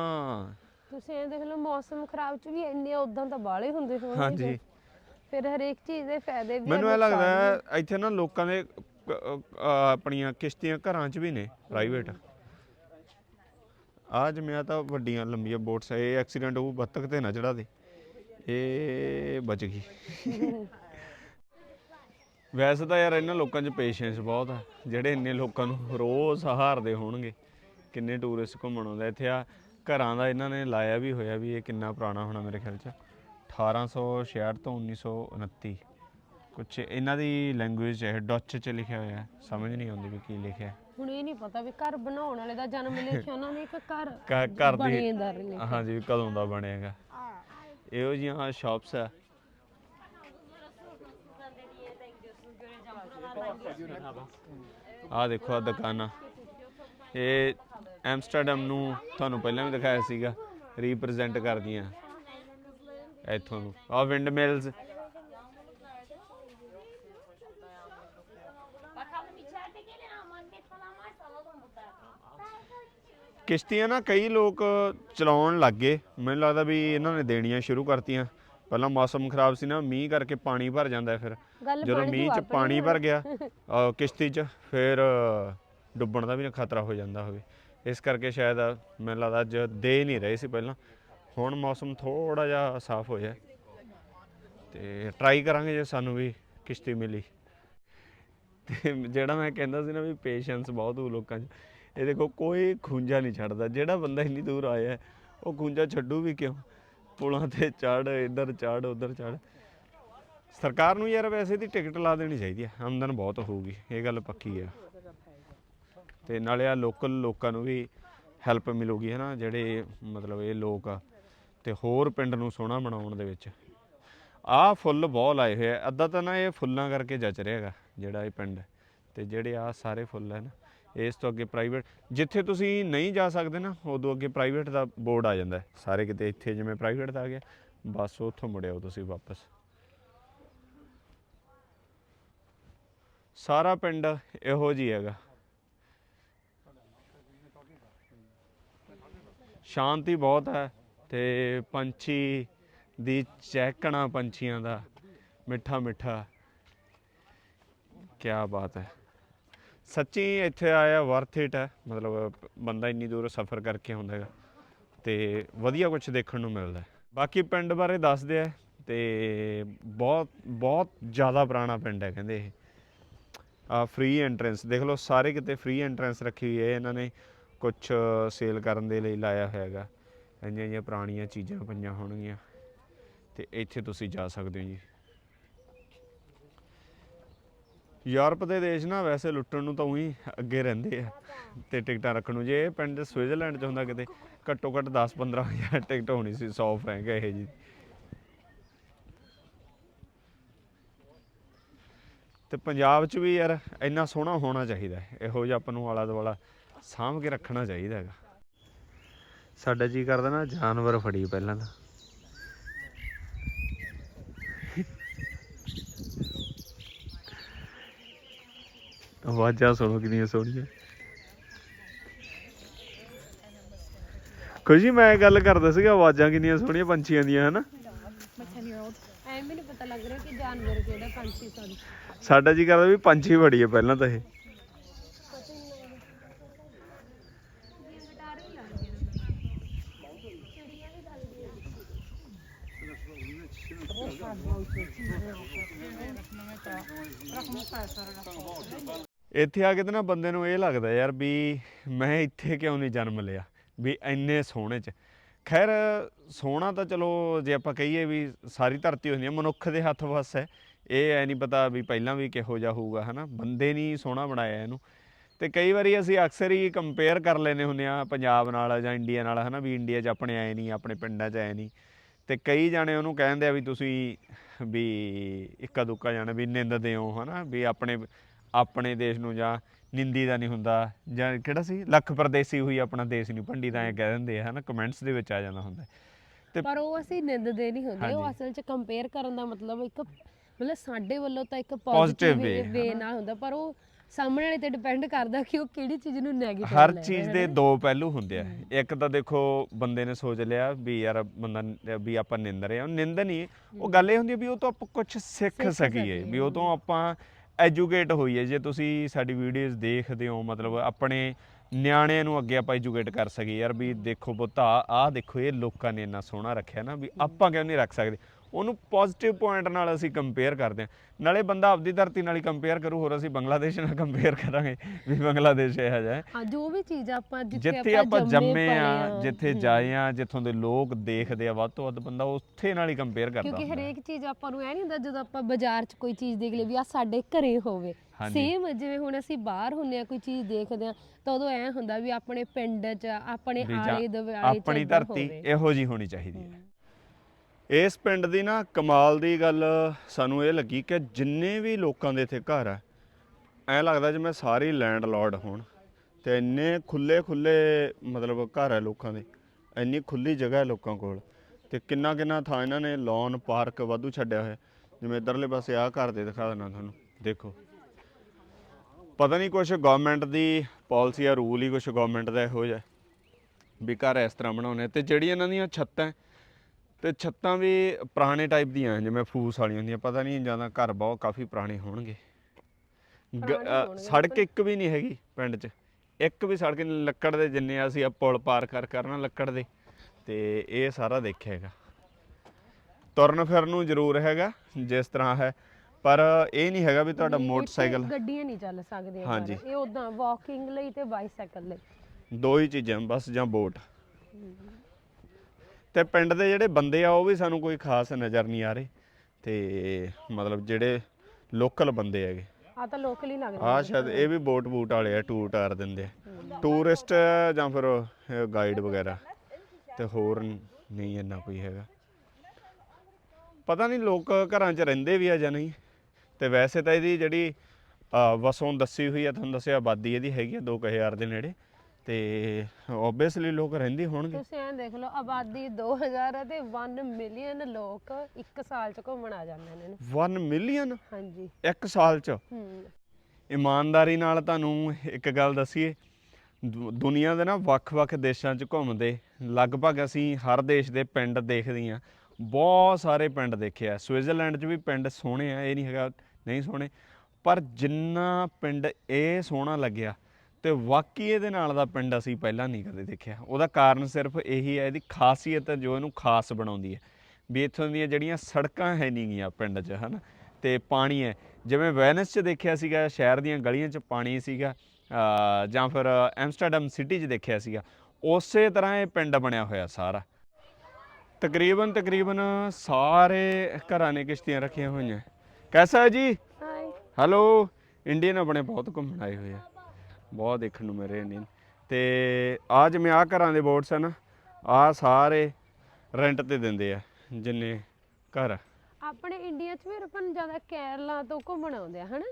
ਤੁਸੀਂ ਇਹ ਦੇਖ ਲਓ ਮੌਸਮ ਖਰਾਬ ਚ ਵੀ ਇੰਨੇ ਉਦਾਂ ਤਾਂ ਬਾਲੇ ਹੁੰਦੇ ਹੋਣਗੇ। ਹਾਂਜੀ। ਫਿਰ ਹਰੇਕ ਚੀਜ਼ ਦੇ ਫਾਇਦੇ ਵੀ ਆ, ਮੈਨੂੰ ਇਹ ਨੁਕਸਾਨ ਲੱਗਦਾ ਵੀ। ਹੈ ਇੱਥੇ ਨਾ ਲੋਕਾਂ ਦੇ ਅ, ਆਪਣੀਆਂ ਕਿਸ਼ਤੀਆਂ ਘਰਾਂ 'ਚ ਵੀ ਨੇ ਪ੍ਰਾਈਵੇਟ ਆ ਜਿਵੇਂ ਤਾਂ ਵੱਡੀਆਂ ਲੰਬੀਆਂ ਬੋਟਸ ਆ ਇਹ ਐਕਸੀਡੈਂਟ ਉਹ ਬੱਤਖ ਤੇ ਨਾ ਚੜਾ ਦੇ। ਇਹ ਬਚ ਗਈ। ਵੈਸੇ ਤਾਂ ਯਾਰ ਇਹਨਾਂ ਲੋਕਾਂ 'ਚ ਪੇਸ਼ੈਂਸ ਬਹੁਤ ਆ ਜਿਹੜੇ ਇੰਨੇ ਲੋਕਾਂ ਨੂੰ ਰੋਜ਼ ਸਹਾਰਦੇ ਹੋਣਗੇ ਕਿੰਨੇ ਟੂਰਿਸਟ ਘੁੰਮਣ ਆਉਂਦੇ ਇੱਥੇ ਆ ਘਰਾਂ ਦਾ ਇਹਨਾਂ ਨੇ ਲਾਇਆ ਵੀ ਹੋਇਆ ਵੀ ਇਹ ਕਿੰਨਾ ਪੁਰਾਣਾ ਹੋਣਾ ਮੇਰੇ ਖਿਆਲ 'ਚ। 1866 ਤੋਂ 1929 ਕੁਛ ਇਹਨਾਂ ਦੀ ਲੈਂਗੁਏਜ ਹੈ ਡੱਚ 'ਚ ਲਿਖਿਆ ਹੋਇਆ ਹੈ। ਸਮਝ ਨਹੀਂ ਆਉਂਦੀ ਵੀ ਕੀ ਲਿਖਿਆ ਹੈ। ਹੁਣ ਇਹ ਨਹੀਂ ਪਤਾ ਵੀ ਘਰ ਬਣਾਉਣ ਵਾਲੇ ਦਾ ਜਨਮ ਲਿਖਿਆ ਉਹਨਾਂ ਨੇ ਇੱਕ ਘਰ ਘ- ਘਰ ਦੀ ਹਾਂਜੀ ਕਦੋਂ ਦਾ ਬਣੇਗਾ। ਇਹੋ ਜਿਹੀਆਂ ਸ਼ਾਪਸ ਆ ਆ ਦੇਖੋ ਆ ਦੁਕਾਨਾਂ। ਇਹ ਐਮਸਟਰਡਮ ਨੂੰ ਤੁਹਾਨੂੰ ਪਹਿਲਾਂ ਵੀ ਦਿਖਾਇਆ ਸੀਗਾ ਰਿਪਰੈਜ਼ੈਂਟ ਕਰਦੀਆਂ। ਇੱਥੋਂ ਨੂੰ। ਆ ਵਿੰਡ ਮਿਲਸ ਕਿਸ਼ਤੀਆਂ ਨਾ ਕਈ ਲੋਕ ਚਲਾਉਣ ਲੱਗ ਮੈਨੂੰ ਲੱਗਦਾ ਵੀ ਇਹਨਾਂ ਨੇ ਦੇਣੀਆਂ ਸ਼ੁਰੂ ਕਰਤੀਆਂ। ਪਹਿਲਾਂ ਮੌਸਮ ਖਰਾਬ ਸੀ ਨਾ ਮੀਂਹ ਕਰਕੇ ਪਾਣੀ ਭਰ ਜਾਂਦਾ ਫਿਰ। ਗੱਲ ਜਦੋਂ ਪਾਣੀ ਦੀ ਮੀਂਹ ਚ ਪਾਣੀ ਭਰ ਗਿਆ ਅਹ ਕਿਸ਼ਤੀ 'ਚ ਫਿਰ ਅਹ, ਡੁੱਬਣ ਦਾ ਵੀ ਖਤਰਾ ਹੋ ਜਾਂਦਾ ਹੋਵੇ। ਇਸ ਕਰਕੇ ਸ਼ਾਇਦ ਮੈਨੂੰ ਲੱਗਦਾ ਅੱਜ ਦੇ ਨਹੀਂ ਰਹੇ ਸੀ ਪਹਿਲਾਂ। ਹੁਣ ਮੌਸਮ ਥੋੜਾ ਜਿਹਾ ਸਾਫ਼ ਹੋਇਆ। ਤੇ ਟਰਾਈ ਕਰਾਂਗੇ ਜੇ ਸਾਨੂੰ ਵੀ ਕਿਸ਼ਤੀ ਮਿਲੀ। ਤੇ ਜਿਹੜਾ ਮੈਂ ਕਹਿੰਦਾ ਸੀ ਨਾ ਵੀ ਪੇਸ਼ੈਂਸ ਬਹੁਤ ਹੋ ਲੋਕਾਂ 'ਚ, ਇਹ ਦੇਖੋ ਕੋਈ ਖੁੰਝਾ ਨਹੀਂ ਛੱਡਦਾ। ਜਿਹੜਾ ਬੰਦਾ ਇੰਨੀ ਦੂਰ ਆਇਆ ਉਹ ਖੁੰਝਾ ਛੱਡੂ ਵੀ ਕਿਉਂ? ਪੁਲਾਂ ਤੇ ਚੜ ਇੱਧਰ ਚੜ ਉੱਧਰ ਚੜ ਸਰਕਾਰ ਨੂੰ ਯਾਰ ਵੈਸੇ ਦੀ ਟਿਕਟ ਲਾ ਦੇਣੀ ਚਾਹੀਦੀ ਹੈ। ਆਮਦਨ ਬਹੁਤ ਹੋਊਗੀ, ਇਹ ਗੱਲ ਪੱਕੀ ਹੈ। ਤੇ ਨਾਲੇ ਆ ਲੋਕਲ ਲੋਕਾਂ ਨੂੰ ਵੀ ਹੈਲਪ ਮਿਲੂਗੀ, ਹੈ ਨਾ? ਜਿਹੜੇ ਮਤਲਬ ਇਹ ਲੋਕ ਆ ਤੇ ਹੋਰ ਪਿੰਡ ਨੂੰ ਸੋਹਣਾ ਬਣਾਉਣ ਦੇ ਵਿੱਚ। ਆਹ ਫੁੱਲ ਬਹੁਤ ਲਾਏ ਹੋਏ ਆ। ਅੱਧਾ ਤਾਂ ਨਾ ਇਹ ਫੁੱਲਾਂ ਕਰਕੇ ਜਚ ਰਿਹਾ ਹੈਗਾ, ਜਿਹੜਾ ਇਹ ਪਿੰਡ ਹੈ। ਤੇ ਜਿਹੜੇ ਆ ਸਾਰੇ ਫੁੱਲ ਹੈ ਨਾ ਇਸ ਤੋਂ ਅੱਗੇ ਪ੍ਰਾਈਵੇਟ ਜਿੱਥੇ ਤੁਸੀਂ ਨਹੀਂ ਜਾ ਸਕਦੇ ਨਾ, ਉਦੋਂ ਅੱਗੇ ਪ੍ਰਾਈਵੇਟ ਦਾ ਬੋਰਡ ਆ ਜਾਂਦਾ ਸਾਰੇ ਕਿਤੇ ਇੱਥੇ ਜਿਵੇਂ ਪ੍ਰਾਈਵੇਟ ਦਾ ਆ ਗਿਆ, ਬਸ ਉੱਥੋਂ ਮੁੜਿਓ ਤੁਸੀਂ ਵਾਪਸ। ਸਾਰਾ ਪਿੰਡ ਇਹੋ ਜੀ ਹੈਗਾ। ਸ਼ਾਂਤੀ ਬਹੁਤ ਹੈ। ਤੇ ਪੰਛੀ ਦੀ ਚਹਿਕਣਾ ਪੰਛੀਆਂ ਦਾ ਮਿੱਠਾ ਮਿੱਠਾ। ਕੀ ਬਾਤ ਹੈ। ਸੱਚੀ ਇੱਥੇ ਆਇਆ ਵਰਥ ਇਟ ਹੈ। ਮਤਲਬ ਬੰਦਾ ਇੰਨੀ ਦੂਰ ਸਫ਼ਰ ਕਰਕੇ ਆਉਂਦਾ ਹੈਗਾ ਤੇ ਵਧੀਆ ਕੁਝ ਦੇਖਣ ਨੂੰ ਮਿਲਦਾ ਬਾਕੀ ਪਿੰਡ ਬਾਰੇ ਦੱਸਦੇ ਆ ਤੇ ਬਹੁਤ ਬਹੁਤ ਜ਼ਿਆਦਾ ਪੁਰਾਣਾ ਪਿੰਡ ਹੈ ਕਹਿੰਦੇ ਇਹ। ਆ ਫ੍ਰੀ ਐਂਟਰੈਂਸ ਦੇਖ ਲਓ, ਸਾਰੇ ਕਿਤੇ ਫ੍ਰੀ ਐਂਟਰੈਂਸ ਰੱਖੀ ਹੋਈ ਹੈ। ਇਹਨਾਂ ਨੇ ਕੁਝ ਸੇਲ ਕਰਨ ਦੇ ਲਈ ਲਾਇਆ ਹੋਇਆ ਹੈਗਾ। ਇੰਨੀਆਂ ਜਿਹੀਆਂ ਪੁਰਾਣੀਆਂ ਚੀਜ਼ਾਂ ਪਈਆਂ ਹੋਣਗੀਆਂ। ਤੇ ਇੱਥੇ ਤੁਸੀਂ ਜਾ ਸਕਦੇ ਹੋ ਜੀ। ਯੂਰਪ ਦੇ ਦੇਸ਼ ਨਾ ਵੈਸੇ ਲੁੱਟਣ ਨੂੰ ਤਾਂ ਉਹੀ ਅੱਗੇ ਰਹਿੰਦੇ ਆ ਤੇ ਟਿਕਟਾਂ ਰੱਖਣ ਨੂੰ। ਜੇ ਇਹ ਪਿੰਡ ਸਵਿਟਜ਼ਰਲੈਂਡ 'ਚ ਹੁੰਦਾ ਕਿਤੇ, ਘੱਟੋ ਘੱਟ 10 15 ਹਜ਼ਾਰ ਟਿਕਟ ਹੋਣੀ ਸੀ 100 ਫਰੈਂਕ ਇਹ ਜੀ। ਤੇ ਪੰਜਾਬ 'ਚ ਵੀ ਯਾਰ ਇੰਨਾ ਸੋਹਣਾ ਹੋਣਾ ਚਾਹੀਦਾ, ਇਹੋ ਜਿਹਾ ਆਪਾਂ ਨੂੰ ਆਲਾ ਦੁਆਲਾ ਸਾਂਭ ਕੇ ਰੱਖਣਾ ਚਾਹੀਦਾ ਹੈਗਾ। ਸਾਡਾ ਜੀ ਕਰਦਾ ਨਾ ਜਾਨਵਰ ਫੜੀ ਪਹਿਲਾਂ ਤਾਂ। ਆਵਾਜ਼ਾਂ ਸੁਣੋ ਕਿੰਨੀਆਂ ਸੋਹਣੀਆਂ। ਖੁਸ਼ੀ ਮੈਂ ਗੱਲ ਕਰਦਾ ਸੀਗਾ ਆਵਾਜ਼ਾਂ ਕਿੰਨੀਆਂ ਸੋਹਣੀਆਂ ਪੰਛੀਆਂ ਦੀਆਂ ਹਨਾ? ਨਹੀਂ ਪਤਾ ਲੱਗ ਰਿਹਾ ਕਿ ਜਾਨਵਰ ਕਿਹੜਾ ਪੰਛੀ ਸਾਡਾ ਜੀ ਕਰਦਾ ਵੀ ਪੰਛੀ ਫੜੀ ਹੈ ਪਹਿਲਾਂ ਤਾਂ ਇਹ। ਇੱਥੇ ਆ ਕੇ ਤਾਂ ਨਾ ਬੰਦੇ ਨੂੰ ਇਹ ਲੱਗਦਾ ਯਾਰ ਵੀ ਮੈਂ ਇੱਥੇ ਕਿਉਂ ਨਹੀਂ ਜਨਮ ਲਿਆ? ਵੀ ਇੰਨੇ ਸੋਹਣੇ ਚ। ਖੈਰ, ਸੋਹਣਾ ਤਾਂ ਚਲੋ ਜੇ ਆਪਾਂ ਕਹੀਏ ਵੀ ਸਾਰੀ ਧਰਤੀ ਹੁੰਦੀ ਹੈ ਮਨੁੱਖ ਦੇ ਹੱਥ ਵੱਸ ਹੈ। ਇਹ ਐ ਨਹੀਂ ਪਤਾ ਵੀ ਪਹਿਲਾਂ ਵੀ ਕਿਹੋ ਜਿਹਾ ਹੋਊਗਾ, ਹਨਾ? ਬੰਦੇ ਨਹੀਂ ਸੋਹਣਾ ਬਣਾਇਆ ਇਹਨੂੰ। ਤੇ ਕਈ ਵਾਰੀ ਅਸੀਂ ਅਕਸਰ ਹੀ ਕੰਪੇਅਰ ਕਰ ਲੈਨੇ ਹੁੰਦੇ ਆ, ਪੰਜਾਬ ਨਾਲ ਜਾਂ ਇੰਡੀਆ ਨਾਲ, ਹਨਾ? ਵੀ ਇੰਡੀਆ 'ਚ ਆਪਣੇ ਆਏ ਨਹੀਂ, ਆਪਣੇ ਪਿੰਡਾਂ 'ਚ ਆਏ ਨਹੀਂ। ਤੇ ਕਈ ਜਾਣੇ ਉਹਨੂੰ ਕਹਿੰਦੇ ਆ ਵੀ ਤੁਸੀਂ ਵੀ ਇੱਕਾ ਦੁੱਕਾ ਜਾਣਾ, ਵੀ ਨਿੰਦਦੇ ਹੋ ਹਨਾ? ਵੀ ਆਪਣੇ ਆਪਣੇ ਦੇਸ਼ ਨੂੰ ਜਾਂ ਨਿੰਦੀ ਦਾ ਨਹੀਂ ਹੁੰਦਾ ਜਾਂ ਕਿਹੜਾ ਸੀ? ਲੱਖ ਪਰਦੇਸੀ ਹੋਈ ਆਪਣਾ ਦੇਸ਼ ਨਹੀਂ ਭੰਡੀ ਤਾਂ ਐ ਕਹਿ ਦਿੰਦੇ ਆ ਹਨਾ? ਕਮੈਂਟਸ ਦੇ ਵਿੱਚ ਆ ਜਾਂਦਾ ਹੁੰਦਾ। ਤੇ ਪਰ ਉਹ ਅਸੀਂ ਨਿੰਦਦੇ ਨਹੀਂ ਹੁੰਦੇ ਉਹ। ਅਸਲ 'ਚ ਕੰਪੇਅਰ ਕਰਨ ਦਾ ਮਤਲਬ ਇੱਕ ਮਤਲਬ ਸਾਡੇ ਵੱਲੋਂ ਤਾਂ ਇੱਕ ਪੋਜ਼ਿਟਿਵ ਵੇ ਨਾਲ ਹੁੰਦਾ ਪਰ ਉਹ ਸਾਹਮਣੇ ਵਾਲੇ ਤੇ ਡਿਪੈਂਡ ਕਰਦਾ ਕਿ ਉਹ ਕਿਹੜੀ ਚੀਜ਼ ਨੂੰ ਨੈਗੇਟਿਵ ਹਰ ਚੀਜ਼ ਦੇ ਦੋ ਪਹਿਲੂ ਹੁੰਦੇ ਆ। ਇੱਕ ਤਾਂ ਦੇਖੋ ਬੰਦੇ ਨੇ ਸੋਚ ਲਿਆ ਵੀ ਯਾਰ ਬੰਦਾ ਨ- ਵੀ ਆਪਾਂ ਨਿੰਦ ਰਹੇ ਉਹ ਨਿੰਦ ਨਹੀਂ। ਉਹ ਗੱਲ ਇਹ ਹੁੰਦੀ ਵੀ ਉਹ ਤੋਂ ਆਪਾਂ ਕੁਝ ਸਿੱਖ ਸਕੀਏ ਵੀ ਉਹ ਤੋਂ ਆਪਾਂ ਐਜੂਕੇਟ ਹੋਈ ਹੈ। ਜੇ ਤੁਸੀਂ ਸਾਡੀ ਵੀਡੀਓਜ਼ ਦੇਖਦੇ ਹੋ, ਮਤਲਬ ਆਪਣੇ ਨਿਆਣਿਆਂ ਨੂੰ ਅੱਗੇ ਆਪਾਂ ਐਜੂਕੇਟ ਕਰ ਸਕੀਏ। ਯਾਰ ਵੀ ਦੇਖੋ ਪੁੱਤ ਆਹ ਦੇਖੋ, ਇਹ ਲੋਕਾਂ ਨੇ ਇੰਨਾ ਸੋਹਣਾ ਰੱਖਿਆ ਨਾ ਵੀ ਆਪਾਂ ਕਿਉਂ ਨਹੀਂ ਰੱਖ ਸਕਦੇ? ਉਹਨੂੰ ਪੋਜ਼ਿਟਿਵ ਪੁਆਇੰਟ ਨਾਲ ਅਸੀਂ ਕੰਪੇਅਰ ਕਰਦੇ ਹਾਂ ਨਾਲੇ ਬੰਦਾ ਆਪਦੀ ਧਰਤੀ ਨਾਲ ਹੀ ਕੰਪੇਅਰ ਕਰੂ ਹੋਰ ਅਸੀਂ ਬੰਗਲਾਦੇਸ਼ ਨਾਲ ਕੰਪੇਅਰ ਕਰਾਂਗੇ ਵੀ ਬੰਗਲਾਦੇਸ਼ ਇਹੋ ਜਿਹਾ ਹੈ ਹਾਂ ਜੋ ਵੀ ਚੀਜ਼ ਆਪਾਂ ਜਿੱਥੇ ਆਪਾਂ ਜੰਮੇ ਆ ਜਿੱਥੇ ਜਾਏ ਆ ਜਿੱਥੋਂ ਦੇ ਲੋਕ ਦੇਖਦੇ ਆ ਵੱਧ ਤੋਂ ਵੱਧ ਬੰਦਾ ਉੱਥੇ ਨਾਲ ਹੀ ਕੰਪੇਅਰ ਕਰਦਾ ਕਿਉਂਕਿ। ਹਰੇਕ ਚੀਜ਼ ਆਪਾਂ ਨੂੰ ਐ ਨਹੀਂ ਹੁੰਦਾ ਜਦੋਂ ਆਪਾਂ ਬਾਜ਼ਾਰ 'ਚ ਕੋਈ ਚੀਜ਼ ਦੇਖ ਲਈ ਵੀ ਆ ਸਾਡੇ ਘਰੇ ਹੋਵੇ। ਸੇਮ ਜਿਵੇਂ ਹੁਣ ਅਸੀਂ ਬਾਹਰ ਹੁੰਨੇ ਆ ਕੋਈ ਚੀਜ਼ ਦੇਖਦੇ ਆ ਤਾਂ ਉਦੋਂ ਐ ਹੁੰਦਾ ਵੀ ਆਪਣੇ ਪਿੰਡ 'ਚ ਆਪਣੇ ਆਲੇ ਦੁਆਲੇ 'ਚ ਆਪਣੀ ਧਰਤੀ। ਇਹੋ ਜੀ ਹੋਣੀ ਚਾਹੀਦੀ ਹੈ ਇਸ ਪਿੰਡ ਦੀ ਨਾ ਕਮਾਲ ਦੀ ਗੱਲ ਸਾਨੂੰ ਇਹ ਲੱਗੀ ਕਿ ਜਿੰਨੇ ਵੀ ਲੋਕਾਂ ਦੇ ਇੱਥੇ ਘਰ ਆ, ਐ ਲੱਗਦਾ ਜਿਵੇਂ ਸਾਰੇ ਲੈਂਡ ਲਾਰਡ ਹੋਣ ਤੇ ਇੰਨੇ ਖੁੱਲੇ ਖੁੱਲੇ ਮਤਲਬ ਘਰ ਹੈ ਲੋਕਾਂ ਦੇ, ਇੰਨੀ ਖੁੱਲੀ ਜਗ੍ਹਾ ਹੈ ਲੋਕਾਂ ਕੋਲ ਤੇ ਕਿੰਨਾ ਕਿੰਨਾ ਥਾਂ ਇਹਨਾਂ ਨੇ ਲੌਨ ਪਾਰਕ ਵਾਧੂ ਛੱਡਿਆ ਹੋਇਆ। ਜਿਵੇਂ ਇਧਰਲੇ ਪਾਸੇ ਆਹ ਘਰ ਦੇ ਦਿਖਾ ਦਿੰਦਾ ਤੁਹਾਨੂੰ, ਦੇਖੋ। ਪਤਾ ਨਹੀਂ ਕੁਝ ਗਵਰਨਮੈਂਟ ਦੀ ਪਾਲਿਸੀ ਆ ਰੂਲ ਹੀ ਕੁਝ ਗਵਰਨਮੈਂਟ ਦਾ ਇਹੋ ਜਿਹਾ ਵੀ ਘਰ ਇਸ ਤਰ੍ਹਾਂ ਬਣਾਉਣੇ ਤੇ ਜਿਹੜੀ ਇਹਨਾਂ ਦੀਆਂ ਛੱਤਾਂ ਤੇ ਛੱਤਾਂ ਵੀ ਪੁਰਾਣੇ ਟਾਈਪ ਦੀਆਂ ਜਿਵੇਂ ਫੂਸ ਵਾਲੀਆਂ ਹੁੰਦੀਆਂ ਪਤਾ ਨਹੀਂ ਜ਼ਿਆਦਾ ਘਰ ਬਹੁਤ ਕਾਫੀ ਪੁਰਾਣੇ ਹੋਣਗੇ। ਗ- ਪੁਰਾਣੇ ਅ, ਹੋਣਗੇ, ਸੜਕ ਇੱਕ ਵੀ ਨਹੀਂ ਹੈਗੀ ਪਿੰਡ 'ਚ। ਇੱਕ ਵੀ ਸੜਕ ਨਹੀਂ ਲੱਕੜ ਦੇ ਜਿੰਨੇ ਅਸੀਂ ਆ ਪੁਲ ਪਾਰ ਕਰ ਕਰਨਾ ਲੱਕੜ ਦੇ ਤੇ ਇਹ ਸਾਰਾ ਦੇਖਿਆ ਹੈਗਾ। ਤੁਰਨ ਫਿਰਨ ਨੂੰ ਜ਼ਰੂਰ ਹੈਗਾ ਜਿਸ ਤਰ੍ਹਾਂ ਹੈ ਪਰ ਇਹ ਨਹੀਂ ਹੈਗਾ ਵੀ ਤੁਹਾਡਾ ਮੋਟਰਸਾਈਕਲ। ਗੱਡੀਆਂ ਨਹੀਂ ਚੱਲ ਸਕਦੀਆਂ ਹਾਂਜੀ। ਇਹ ਉਦਾਂ ਵਾਕਿੰਗ ਲਈ ਤੇ ਬਾਈਸਾਈਕਲ ਲਈ। ਦੋ ਹੀ ਚੀਜ਼ਾਂ ਬਸ ਜਾਂ ਬੋਟ ਤੇ ਪਿੰਡ ਦੇ ਜਿਹੜੇ ਬੰਦੇ ਆ ਉਹ ਵੀ ਸਾਨੂੰ ਕੋਈ ਖਾਸ ਨਜ਼ਰ ਨਹੀਂ ਆ ਰਹੇ। ਤੇ ਮਤਲਬ ਜਿਹੜੇ ਲੋਕਲ ਬੰਦੇ ਹੈਗੇ। ਆ ਤਾਂ ਲੋਕਲ ਹੀ ਲੱਗਦੇ ਆ। ਸ਼ਾਇਦ ਇਹ ਵੀ ਬੋਟ ਬੂਟ ਵਾਲੇ ਆ ਟੂਰ ਟਾਰ ਦਿੰਦੇ ਆ। ਟੂਰਿਸਟ ਜਾਂ ਫਿਰ ਗਾਈਡ ਵਗੈਰਾ। ਤੇ ਹੋਰ ਨਹੀਂ ਇੰਨਾ ਕੋਈ ਹੈਗਾ। ਪਤਾ ਨਹੀਂ ਲੋਕ ਘਰਾਂ 'ਚ ਰਹਿੰਦੇ ਵੀ ਆ ਜਾਂ ਨਹੀਂ। ਤੇ ਵੈਸੇ ਤਾਂ ਇਹਦੀ ਜਿਹੜੀ ਵਸੋਂ ਦੱਸੀ ਹੋਈ ਆ ਤੁਹਾਨੂੰ ਦੱਸਿਆ ਆਬਾਦੀ ਇਹਦੀ ਹੈਗੀ ਆ 2000 ਦੇ ਨੇੜੇ। ਤੇ ਓਬਵੀਅਸਲੀ ਲੋਕ ਰਹਿੰਦੇ ਹੋਣਗੇ। ਤੁਸੀਂ ਐਂ ਦੇਖ ਲਓ ਆਬਾਦੀ 2000 ਹੈ ਤੇ 1 ਮਿਲੀਅਨ ਲੋਕ ਇੱਕ ਸਾਲ ਚ ਘੁੰਮਣ ਆ ਜਾਂਦੇ ਨੇ 1 ਮਿਲੀਅਨ ਹਾਂਜੀ। ਇੱਕ ਸਾਲ 'ਚ? ਹੂੰ। ਇਮਾਨਦਾਰੀ ਨਾਲ ਤੁਹਾਨੂੰ ਇੱਕ ਗੱਲ ਦੱਸੀਏ ਦੁਨੀਆ ਦੇ ਨਾ ਵੱਖ-ਵੱਖ ਦੇਸ਼ਾਂ 'ਚ ਘੁੰਮਦੇ ਲਗਭਗ ਅਸੀਂ ਹਰ ਦੇਸ਼ ਦੇ ਪਿੰਡ ਦੇਖਦੇ ਹਾਂ। ਬਹੁਤ ਸਾਰੇ ਪਿੰਡ ਦੇਖੇ ਆ। ਸਵਿਟਜ਼ਰਲੈਂਡ 'ਚ ਵੀ ਪਿੰਡ ਸੋਹਣੇ ਆ ਇਹ ਨਹੀਂ ਹੈਗਾ ਨਹੀਂ ਸੋਹਣੇ। ਪਰ ਜਿੰਨਾ ਪਿੰਡ ਇਹ ਸੋਹਣਾ ਲੱਗਿਆ ਤੇ ਵਾਕਈ ਇਹਦੇ ਨਾਲ ਦਾ ਪਿੰਡ ਅਸੀਂ ਪਹਿਲਾਂ ਨਹੀਂ ਕਦੇ ਦੇਖਿਆ। ਉਹਦਾ ਕਾਰਨ ਸਿਰਫ ਇਹੀ ਹੈ ਇਹਦੀ ਖਾਸੀਅਤ ਜੋ ਇਹਨੂੰ ਖਾਸ ਬਣਾਉਂਦੀ ਹੈ। ਵੀ ਇੱਥੋਂ ਦੀਆਂ ਜਿਹੜੀਆਂ ਸੜਕਾਂ ਹੈ ਨਹੀਂ ਗੀਆਂ ਪਿੰਡ 'ਚ ਹਨਾ? ਤੇ ਪਾਣੀ ਹੈ। ਜਿਵੇਂ ਵੈਨਿਸ 'ਚ ਦੇਖਿਆ ਸੀਗਾ ਸ਼ਹਿਰ ਦੀਆਂ ਗਲੀਆਂ 'ਚ ਪਾਣੀ ਸੀਗਾ ਜਾਂ ਫਿਰ ਐਮਸਟਰਡਮ ਸਿਟੀ 'ਚ ਦੇਖਿਆ ਸੀਗਾ ਉਸੇ ਤਰ੍ਹਾਂ ਇਹ ਪਿੰਡ ਬਣਿਆ ਹੋਇਆ ਸਾਰਾ। ਤਕਰੀਬਨ ਤਕਰੀਬਨ ਸਾਰੇ ਘਰਾਂ ਨੇ ਕਿਸ਼ਤੀਆਂ ਰੱਖੀਆਂ ਹੋਈਆਂ। ਕੈਸਾ ਹੈ ਜੀ? ਹਾਈ ਹੈਲੋ ਇੰਡੀਅਨ ਆਪਣੇ ਬਹੁਤ ਘੁੰਮਣ ਆਏ ਹੋਏ ਆ। ਬਹੁਤ ਦੇਖਣ ਨੂੰ ਮੇਰੇ ਇੰਡੀਅਨ ਤੇ ਆ ਜਿਵੇਂ ਆ ਘਰਾਂ ਦੇ ਬੋਰਡਸ ਹਨ ਆ ਸਾਰੇ ਰੈਂਟ ਤੇ ਦਿੰਦੇ ਆ ਜਿੰਨੇ ਘਰ ਆ। ਆਪਣੇ ਇੰਡੀਆ ਚ ਵੀ ਆਪਾਂ ਨੂੰ ਜ਼ਿਆਦਾ ਕੇਰਲਾ ਤੋਂ ਘੁੰਮਣ ਆਉਂਦੇ ਆ ਹਨਾ?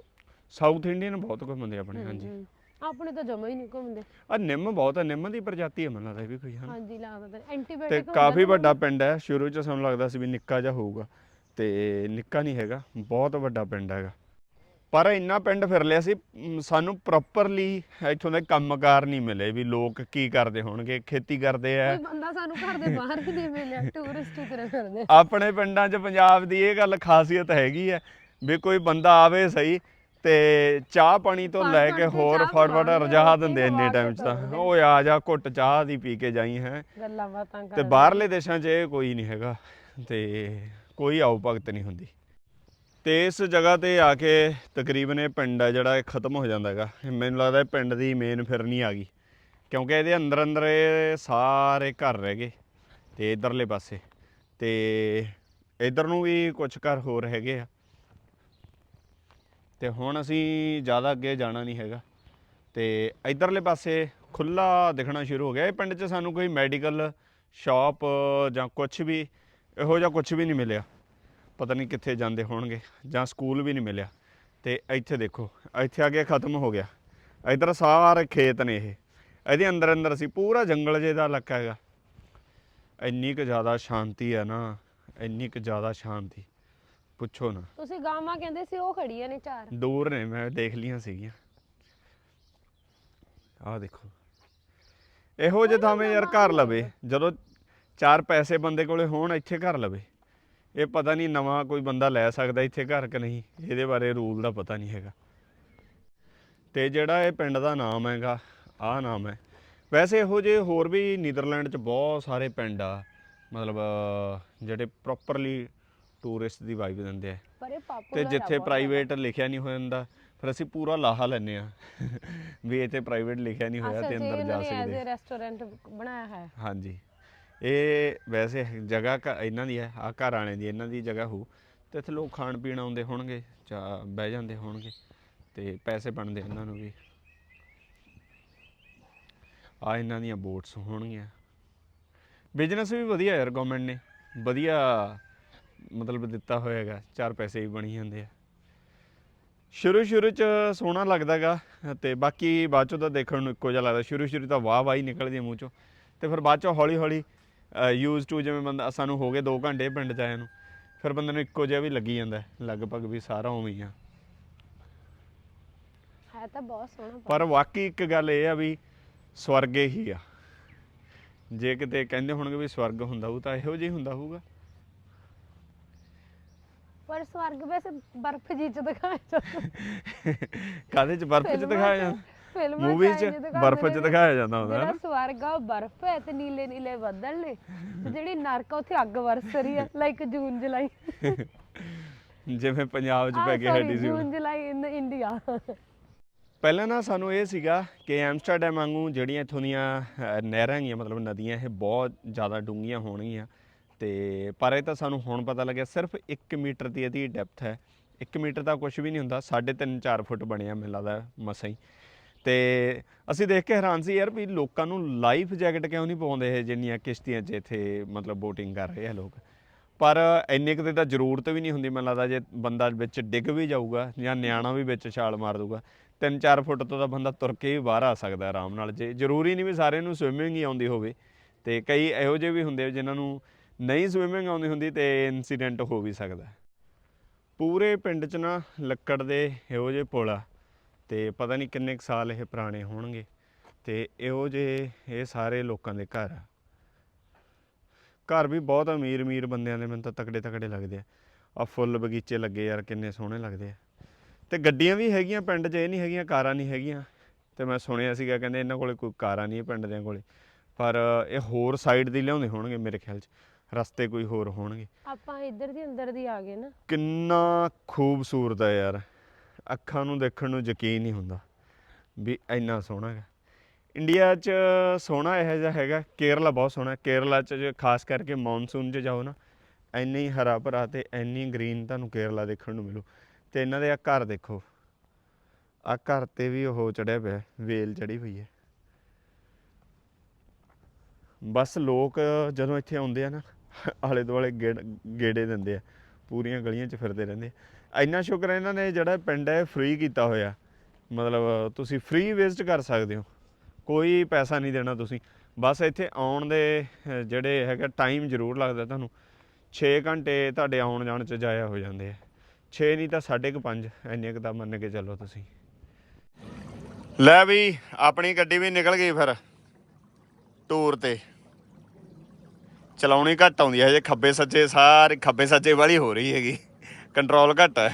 ਸਾਊਥ ਇੰਡੀਅਨ ਬਹੁਤ ਘੁੰਮਦੇ ਆ ਆਪਣੇ ਹਾਂਜੀ। ਆਪਣੇ ਤਾਂ ਜਮਾ ਹੀ ਨਹੀਂ ਘੁੰਮਦੇ। ਆ ਨਿੰਮ ਬਹੁਤ ਹੈ ਨਿੰਮ ਦੀ ਪ੍ਰਜਾਤੀ ਹੈ ਮੈਨੂੰ ਲੱਗਦਾ ਇਹ ਵੀ ਕੋਈ ਹਨ ਹਾਂਜੀ ਲੱਗਦਾ ਤਾਂ ਤੇ ਐਂਟੀਬਾਇਓਟਿਕ ਕਾਫੀ ਵੱਡਾ ਪਿੰਡ ਹੈ ਸ਼ੁਰੂ ਚ ਸਾਨੂੰ ਲੱਗਦਾ ਸੀ ਵੀ ਨਿੱਕਾ ਜਿਹਾ ਹੋਊਗਾ ਤੇ ਨਿੱਕਾ ਨਹੀਂ ਹੈਗਾ ਬਹੁਤ ਵੱਡਾ ਪਿੰਡ ਹੈਗਾ। ਪਰ ਇੰਨਾ ਪਿੰਡ ਫਿਰ ਲਿਆ ਸੀ ਸਾਨੂੰ ਪ੍ਰੋਪਰਲੀ ਇੱਥੋਂ ਦੇ ਕੰਮਕਾਰ ਨਹੀਂ ਮਿਲੇ ਵੀ ਲੋਕ ਕੀ ਕਰਦੇ ਹੋਣਗੇ ਖੇਤੀ ਕਰਦੇ ਆ। ਕੋਈ ਬੰਦਾ ਸਾਨੂੰ ਘਰ ਦੇ ਬਾਹਰ ਹੀ ਨਹੀਂ ਮਿਲਿਆ ਟੂਰਿਸਟ ਹੀ ਤੁਰੇ ਫਿਰਦੇ ਆਪਣੇ ਪਿੰਡਾਂ 'ਚ ਪੰਜਾਬ ਦੀ ਇਹ ਗੱਲ ਖਾਸੀਅਤ ਹੈਗੀ ਹੈ ਵੀ ਕੋਈ ਬੰਦਾ ਆਵੇ ਸਹੀ ਤੇ ਚਾਹ ਪਾਣੀ ਤੋਂ ਲੈ ਕੇ ਹੋਰ ਚਾਹ ਫੜ ਫੜ ਪਿਲਾਉਂਦੇ ਆ, ਰਜਾ ਰੋਟੀ ਦਿੰਦੇ ਇੰਨੇ ਟਾਈਮ 'ਚ ਤਾਂ। ਓਏ ਆ ਜਾ ਘੁੱਟ ਚਾਹ ਦੀ ਪੀ ਕੇ ਜਾਈ ਹੈ। ਗੱਲਾਂ ਬਾਤਾਂ ਤੇ ਕਰਦੇ ਬਾਹਰਲੇ ਦੇਸ਼ਾਂ 'ਚ ਇਹ ਕੋਈ ਨਹੀਂ ਹੈਗਾ ਤੇ ਕੋਈ ਆਉ ਭਗਤ ਨਹੀਂ ਹੁੰਦੀ। ਤੇ ਇਸ ਜਗ੍ਹਾ ਤੇ ਆ ਕੇ ਤਕਰੀਬਨ ਇਹ ਪਿੰਡ ਆ ਜਿਹੜਾ ਇਹ ਖਤਮ ਹੋ ਜਾਂਦਾ ਹੈਗਾ। ਮੈਨੂੰ ਲੱਗਦਾ ਇਹ ਪਿੰਡ ਦੀ ਮੇਨ ਫਿਰਨੀ ਆ ਗਈ। ਕਿਉਂਕਿ ਇਹਦੇ ਅੰਦਰ ਅੰਦਰ ਇਹ ਸਾਰੇ ਘਰ ਰਹਿ ਗਏ ਤੇ ਇਧਰਲੇ ਪਾਸੇ। ਤੇ ਇਧਰ ਨੂੰ ਵੀ ਕੁਝ ਘਰ ਹੋਰ ਹੈਗੇ ਆ। ਤੇ ਹੁਣ ਅਸੀਂ ਜ਼ਿਆਦਾ ਅੱਗੇ ਜਾਣਾ ਨਹੀਂ ਹੈਗਾ। ਤੇ ਇਧਰਲੇ ਪਾਸੇ ਖੁੱਲਾ ਦਿਖਣਾ ਸ਼ੁਰੂ ਹੋ ਗਿਆ। ਇਹ ਪਿੰਡ 'ਚ ਸਾਨੂੰ ਕੋਈ ਮੈਡੀਕਲ ਸ਼ਾਪ ਜਾਂ ਕੁਝ ਵੀ ਇਹੋ ਜਿਹਾ ਕੁਝ ਵੀ ਨਹੀਂ ਮਿਲਿਆ। ਪਤਾ ਨਹੀਂ ਕਿੱਥੇ ਜਾਂਦੇ ਹੋਣਗੇ ਜਾਂ ਸਕੂਲ ਵੀ ਨਹੀਂ ਮਿਲਿਆ। ਤੇ ਇੱਥੇ ਦੇਖੋ ਇੱਥੇ ਆ ਕੇ ਖਤਮ ਹੋ ਗਿਆ। ਇਧਰ ਸਾਰੇ ਖੇਤ ਨੇ ਇਹ। ਇਹਦੇ ਅੰਦਰ ਅੰਦਰ ਅਸੀਂ ਪੂਰਾ ਜੰਗਲ ਜਿਹੇ ਦਾ ਇਲਾਕਾ ਹੈਗਾ। ਇੰਨੀ ਕੁ ਜ਼ਿਆਦਾ ਸ਼ਾਂਤੀ ਹੈ ਨਾ ਇੰਨੀ ਕੁ ਜ਼ਿਆਦਾ ਸ਼ਾਂਤੀ। ਪੁੱਛੋ ਨਾ। ਤੁਸੀਂ ਗਾਵਾਂ ਕਹਿੰਦੇ ਸੀ ਉਹ ਖੜੀਆਂ ਨੇ ਚਾਰ। ਦੂਰ ਨੇ ਮੈਂ ਦੇਖ ਲੀਆਂ ਸੀਗੀਆਂ। ਆਹ ਦੇਖੋ। ਇਹੋ ਜਿਹੇ ਥਾਵੇਂ ਯਾਰ ਘਰ ਲਵੇ। ਜਦੋਂ ਚਾਰ ਪੈਸੇ ਬੰਦੇ ਕੋਲੇ ਹੋਣ ਇੱਥੇ ਘਰ ਲਵੇ। ਇਹ ਪਤਾ ਨਹੀਂ ਨਵਾਂ ਕੋਈ ਬੰਦਾ ਲੈ ਸਕਦਾ ਇੱਥੇ ਘਰ ਕਿ ਨਹੀਂ ਇਹਦੇ ਬਾਰੇ ਰੂਲ ਦਾ ਪਤਾ ਨਹੀਂ ਹੈਗਾ। ਤੇ ਜਿਹੜਾ ਇਹ ਪਿੰਡ ਦਾ ਨਾਮ ਹੈਗਾ ਆਹ ਨਾਮ ਹੈ। ਵੈਸੇ ਇਹੋ ਜਿਹੇ ਹੋਰ ਵੀ ਨੀਦਰਲੈਂਡ 'ਚ ਬਹੁਤ ਸਾਰੇ ਪਿੰਡ ਆ ਮਤਲਬ ਜਿਹੜੇ ਪ੍ਰੋਪਰਲੀ ਟੂਰਿਸਟ ਦੀ ਵਾਈਬ ਦਿੰਦੇ ਆ। ਪਰ ਇਹ ਤੇ ਜਿੱਥੇ ਪ੍ਰਾਈਵੇਟ ਲਿਖਿਆ ਨਹੀਂ ਹੋਇਆ ਹੁੰਦਾ ਫਿਰ ਅਸੀਂ ਪੂਰਾ ਲਾਹਾ ਲੈਨੇ ਆ। ਵੀ ਇੱਥੇ ਪ੍ਰਾਈਵੇਟ ਲਿਖਿਆ ਨਹੀਂ ਹੋਇਆ ਤੇ ਅੰਦਰ ਜਾ ਸਕਦੇ ਐਜ਼ ਰੈਸਟੋਰੈਂਟ ਬਣਾਇਆ ਹੈ ਹਾਂਜੀ। ਇਹ ਵੈਸੇ ਜਗ੍ਹਾ ਘ- ਇਹਨਾਂ ਦੀ ਹੈ ਆ ਘਰ ਵਾਲਿਆਂ ਦੀ, ਇਹਨਾਂ ਦੀ ਜਗ੍ਹਾ ਹੋਊ। ਤੇ ਇੱਥੇ ਲੋਕ ਖਾਣ ਪੀਣ ਆਉਂਦੇ ਹੋਣਗੇ ਜਾਂ ਬਹਿ ਜਾਂਦੇ ਹੋਣਗੇ, ਤੇ ਪੈਸੇ ਬਣਦੇ ਇਹਨਾਂ ਨੂੰ ਵੀ। ਆ ਇਹਨਾਂ ਦੀਆਂ ਬੋਟਸ ਹੋਣਗੀਆਂ। ਬਿਜ਼ਨਸ ਵੀ ਵਧੀਆ ਯਾਰ ਗਵਰਨਮੈਂਟ ਨੇ। ਵਧੀਆ, ਮਤਲਬ ਦਿੱਤਾ ਹੋਇਆ ਹੈਗਾ, ਚਾਰ ਪੈਸੇ ਵੀ ਬਣੀ ਜਾਂਦੇ ਆ। ਸ਼ੁਰੂ ਸ਼ੁਰੂ ਚ ਸੋਹਣਾ ਲੱਗਦਾਗਾ ਤੇ ਬਾਕੀ ਬਾਅਦ ਚੋਂ ਤਾਂ ਦੇਖਣ ਨੂੰ ਇੱਕੋ ਜਿਹਾ ਲੱਗਦਾ। ਸ਼ੁਰੂ ਸ਼ੁਰੂ ਤਾਂ ਵਾਹ ਵਾਹ ਹੀ ਨਿਕਲਦੀ ਹੈ ਮੂੰਹ ਚੋਂ। ਤੇ ਫਿਰ ਬਾਅਦ ਚੋਂ ਹੌਲੀ ਹੌਲੀ ਯੂਜ਼ ਟੂ ਜਿਵੇਂ ਬੰਦਾ ਸਾਨੂੰ ਹੋ ਗਏ 2 ਘੰਟੇ ਪਿੰਡ ਚ ਆਇਆ ਨੂੰ ਫਿਰ ਬੰਦੇ ਨੂੰ ਇੱਕੋ ਜਿਹਾ ਵੀ ਲੱਗੀ ਜਾਂਦਾ ਲਗਭਗ ਵੀ ਸਾਰਾ ਉਵੇਂ ਹੀ ਆ। ਹੈ ਤਾਂ ਬਹੁਤ ਸੋਹਣਾ ਪਰ ਵਾਕਈ ਇੱਕ ਗੱਲ ਇਹ ਆ ਵੀ ਸਵਰਗੇ ਹੀ ਆ। ਜੇ ਕਿਤੇ ਕਹਿੰਦੇ ਹੋਣਗੇ ਵੀ ਸਵਰਗ ਹੁੰਦਾ ਹੋਊ ਤਾਂ ਇਹੋ ਜਿਹਾ ਹੀ ਹੁੰਦਾ ਹੋਊਗਾ। ਪਰ ਸਵਰਗ ਵੈਸੇ ਬਰਫ਼ ਜੀ ਚ ਦਿਖਾਇਆ ਜਾਂਦਾ। ਕਾਦੇ ਚ ਬਰਫ਼ ਚ ਦਿਖਾਇਆ ਜਾਂਦਾ? ਫਿਲਮਾਂ ਮੂਵੀ ਚ ਬਰਫ਼ ਚ ਦਿਖਾਇਆ ਜਾਂਦਾ ਹੁੰਦਾ ਹੈ ਨਾ ਸਵਰਗ ਆ ਉਹ ਬਰਫ਼ ਹੈ ਤੇ ਨੀਲੇ ਨੀਲੇ ਬੱਦਲ ਨੇ। ਤੇ ਜਿਹੜੀ ਨਰਕ ਆ ਉੱਥੇ ਅੱਗ ਵਰਸ ਰਹੀ ਹੈ ਲਾਈਕ ਜੂਨ ਜੁਲਾਈ। ਜਿਵੇਂ ਪੰਜਾਬ 'ਚ ਪੈ ਗਿਆ ਹੈਡੀ ਸੀ ਜੂਨ ਜੁਲਾਈ ਇਨ ਇੰਡੀਆ। ਪਹਿਲਾਂ ਨਾ ਸਾਨੂੰ ਇਹ ਸੀਗਾ ਕਿ ਐਮਸਟਰਡਮ ਵਾਂਗੂ ਜਿਹੜੀਆਂ ਇੱਥੋਂ ਦੀਆਂ ਨਹਿਰਾਂ ਹੈਗੀਆਂ ਮਤਲਬ ਨਦੀਆਂ ਇਹ ਬਹੁਤ ਜ਼ਿਆਦਾ ਡੂੰਘੀਆਂ ਹੋਣਗੀਆਂ। ਤੇ ਪਰ ਇਹ ਤਾਂ ਸਾਨੂੰ ਹੁਣ ਪਤਾ ਲੱਗਿਆ ਸਿਰਫ 1 ਮੀਟਰ ਦੀ ਇਹਦੀ ਡੈਪਥ ਹੈ। 1 ਮੀਟਰ ਦਾ ਕੁਝ ਵੀ ਨਹੀਂ ਹੁੰਦਾ 3.5 4 ਫੁੱਟ ਬਣਿਆ ਮੈਨੂੰ ਲੱਗਦਾ ਮਸਾਂ ਹੀ। ਤੇ ਅਸੀਂ ਦੇਖ ਕੇ ਹੈਰਾਨ ਸੀ ਯਾਰ ਵੀ ਲੋਕਾਂ ਨੂੰ ਲਾਈਫ ਜੈਕਟ ਕਿਉਂ ਨਹੀਂ ਪਾਉਂਦੇ ਇਹ ਜਿੰਨੀਆਂ ਕਿਸ਼ਤੀਆਂ 'ਚ ਇੱਥੇ ਮਤਲਬ ਬੋਟਿੰਗ ਕਰ ਰਹੇ ਆ ਲੋਕ। ਪਰ ਇੰਨੇ ਕੁ ਤਾਂ ਜ਼ਰੂਰਤ ਵੀ ਨਹੀਂ ਹੁੰਦੀ ਮੈਨੂੰ ਲੱਗਦਾ ਜੇ ਬੰਦਾ ਵਿੱਚ ਡਿੱਗ ਵੀ ਜਾਊਗਾ ਜਾਂ ਨਿਆਣਾ ਵੀ ਵਿੱਚ ਛਾਲ ਮਾਰ ਦੂਗਾ 3-4 ਫੁੱਟ ਤੋਂ ਤਾਂ ਬੰਦਾ ਤੁਰ ਕੇ ਵੀ ਬਾਹਰ ਆ ਸਕਦਾ ਆਰਾਮ ਨਾਲ। ਜੇ ਜ਼ਰੂਰੀ ਨਹੀਂ ਵੀ ਸਾਰਿਆਂ ਨੂੰ ਸਵਿਮਿੰਗ ਹੀ ਆਉਂਦੀ ਹੋਵੇ ਤੇ ਕਈ ਇਹੋ ਜਿਹੇ ਵੀ ਹੁੰਦੇ ਆ ਜਿਨ੍ਹਾਂ ਨੂੰ ਨਹੀਂ ਸਵਿਮਿੰਗ ਆਉਂਦੀ ਹੁੰਦੀ ਤੇ ਇਨਸੀਡੈਂਟ ਹੋ ਵੀ ਸਕਦਾ। ਪੂਰੇ ਪਿੰਡ 'ਚ ਨਾ ਲੱਕੜ ਦੇ ਇਹੋ ਜਿਹੇ ਪੁਲ ਆ। ਤੇ ਪਤਾ ਨਹੀਂ ਕਿੰਨੇ ਕੁ ਸਾਲ ਇਹ ਪੁਰਾਣੇ ਹੋਣਗੇ ਤੇ ਇਹੋ ਜਿਹੇ ਇਹ ਸਾਰੇ ਲੋਕਾਂ ਦੇ ਘਰ ਆ। ਘਰ ਵੀ ਬਹੁਤ ਅਮੀਰ ਅਮੀਰ ਬੰਦਿਆਂ ਦੇ ਮੈਨੂੰ ਤਾਂ ਤਕੜੇ ਤਕੜੇ ਲੱਗਦੇ ਆ। ਆ ਫੁੱਲ ਬਗੀਚੇ ਲੱਗੇ ਯਾਰ ਕਿੰਨੇ ਸੋਹਣੇ ਲੱਗਦੇ ਆ। ਤੇ ਗੱਡੀਆਂ ਵੀ ਹੈਗੀਆਂ ਪਿੰਡ 'ਚ ਇਹ ਨਹੀਂ ਹੈਗੀਆਂ ਕਾਰਾਂ ਨਹੀਂ ਹੈਗੀਆਂ। ਤੇ ਮੈਂ ਸੁਣਿਆ ਸੀਗਾ ਕਹਿੰਦੇ ਇਹਨਾਂ ਕੋਲੇ ਕੋਈ ਕਾਰਾਂ ਨਹੀਂ ਪਿੰਡ ਦਿਆਂ ਕੋਲੇ। ਪਰ ਇਹ ਹੋਰ ਸਾਈਡ ਦੀ ਲਿਆਉਂਦੇ ਹੋਣਗੇ ਮੇਰੇ ਖਿਆਲ 'ਚ। ਰਸਤੇ ਕੋਈ ਹੋਰ ਹੋਣਗੇ। ਆਪਾਂ ਇੱਧਰ ਦੀ ਅੰਦਰ ਦੀ ਆ ਗਏ ਨਾ। ਕਿੰਨਾ ਖੂਬਸੂਰਤ ਹੈ ਯਾਰ। ਅੱਖਾਂ ਨੂੰ ਦੇਖਣ ਨੂੰ ਯਕੀਨ ਨਹੀਂ ਹੁੰਦਾ ਵੀ ਇੰਨਾ ਸੋਹਣਾ ਹੈ ਇੰਡੀਆ 'ਚ ਸੋਹਣਾ ਇਹੋ ਜਿਹਾ ਹੈਗਾ, ਕੇਰਲਾ ਬਹੁਤ ਸੋਹਣਾ, ਕੇਰਲਾ 'ਚ ਜੇ ਖਾਸ ਕਰਕੇ ਮੌਨਸੂਨ 'ਚ ਜਾਓ ਨਾ, ਇੰਨੀ ਹਰਾ ਭਰਾ ਤੇ ਇੰਨੀ ਗ੍ਰੀਨ ਤੁਹਾਨੂੰ ਕੇਰਲਾ ਦੇਖਣ ਨੂੰ ਮਿਲੂ। ਤੇ ਇਹਨਾਂ ਦੇ ਆ ਘਰ ਦੇਖੋ ਆ ਘਰ ਤੇ ਵੀ ਉਹ ਚੜਿਆ ਪਿਆ, ਵੇਲ ਚੜੀ ਹੋਈ ਹੈ। ਬਸ ਲੋਕ ਜਦੋਂ ਇੱਥੇ ਆਉਂਦੇ ਆ ਨਾ ਆਲੇ ਦੁਆਲੇ ਗੇੜ- ਗੇੜੇ ਦਿੰਦੇ ਆ, ਪੂਰੀਆਂ ਗਲੀਆਂ 'ਚ ਫਿਰਦੇ ਰਹਿੰਦੇ ਆ। ਇੰਨਾ ਸ਼ੁਕਰ ਹੈ ਇਹਨਾਂ ਨੇ ਜਿਹੜਾ ਪਿੰਡ ਹੈ ਫ੍ਰੀ ਕੀਤਾ ਹੋਇਆ। ਮਤਲਬ ਤੁਸੀਂ ਫ੍ਰੀ ਵਿਜ਼ਿਟ ਕਰ ਸਕਦੇ ਹੋ। ਕੋਈ ਪੈਸਾ ਨਹੀਂ ਦੇਣਾ ਤੁਸੀਂ। ਬਸ ਇੱਥੇ ਆਉਣ ਦੇ ਜਿਹੜੇ ਹੈਗਾ ਟਾਈਮ ਜ਼ਰੂਰ ਲੱਗਦਾ ਤੁਹਾਨੂੰ। 6 ਘੰਟੇ ਤੁਹਾਡੇ ਆਉਣ ਜਾਣ 'ਚ ਜਾਇਆ ਹੋ ਜਾਂਦੇ ਆ। 6 ਨਹੀਂ ਤਾਂ 5.5 ਇੰਨੇ ਕੁ ਤਾਂ ਮੰਨ ਕੇ ਚੱਲੋ ਤੁਸੀਂ। ਲੈ ਵੀ, ਆਪਣੀ ਗੱਡੀ ਵੀ ਨਿਕਲ ਗਈ ਫਿਰ। ਟੂਰ ਤੇ। ਚਲਾਉਣੀ ਘੱਟ ਆਉਂਦੀ ਹੈ ਹਜੇ ਖੱਬੇ ਸੱਜੇ, ਸਾਰੇ ਖੱਬੇ ਸੱਜੇ ਵਾਲੀ ਹੋ ਰਹੀ ਹੈਗੀ। ਕੰਟਰੋਲ ਘੱਟ ਹੈ।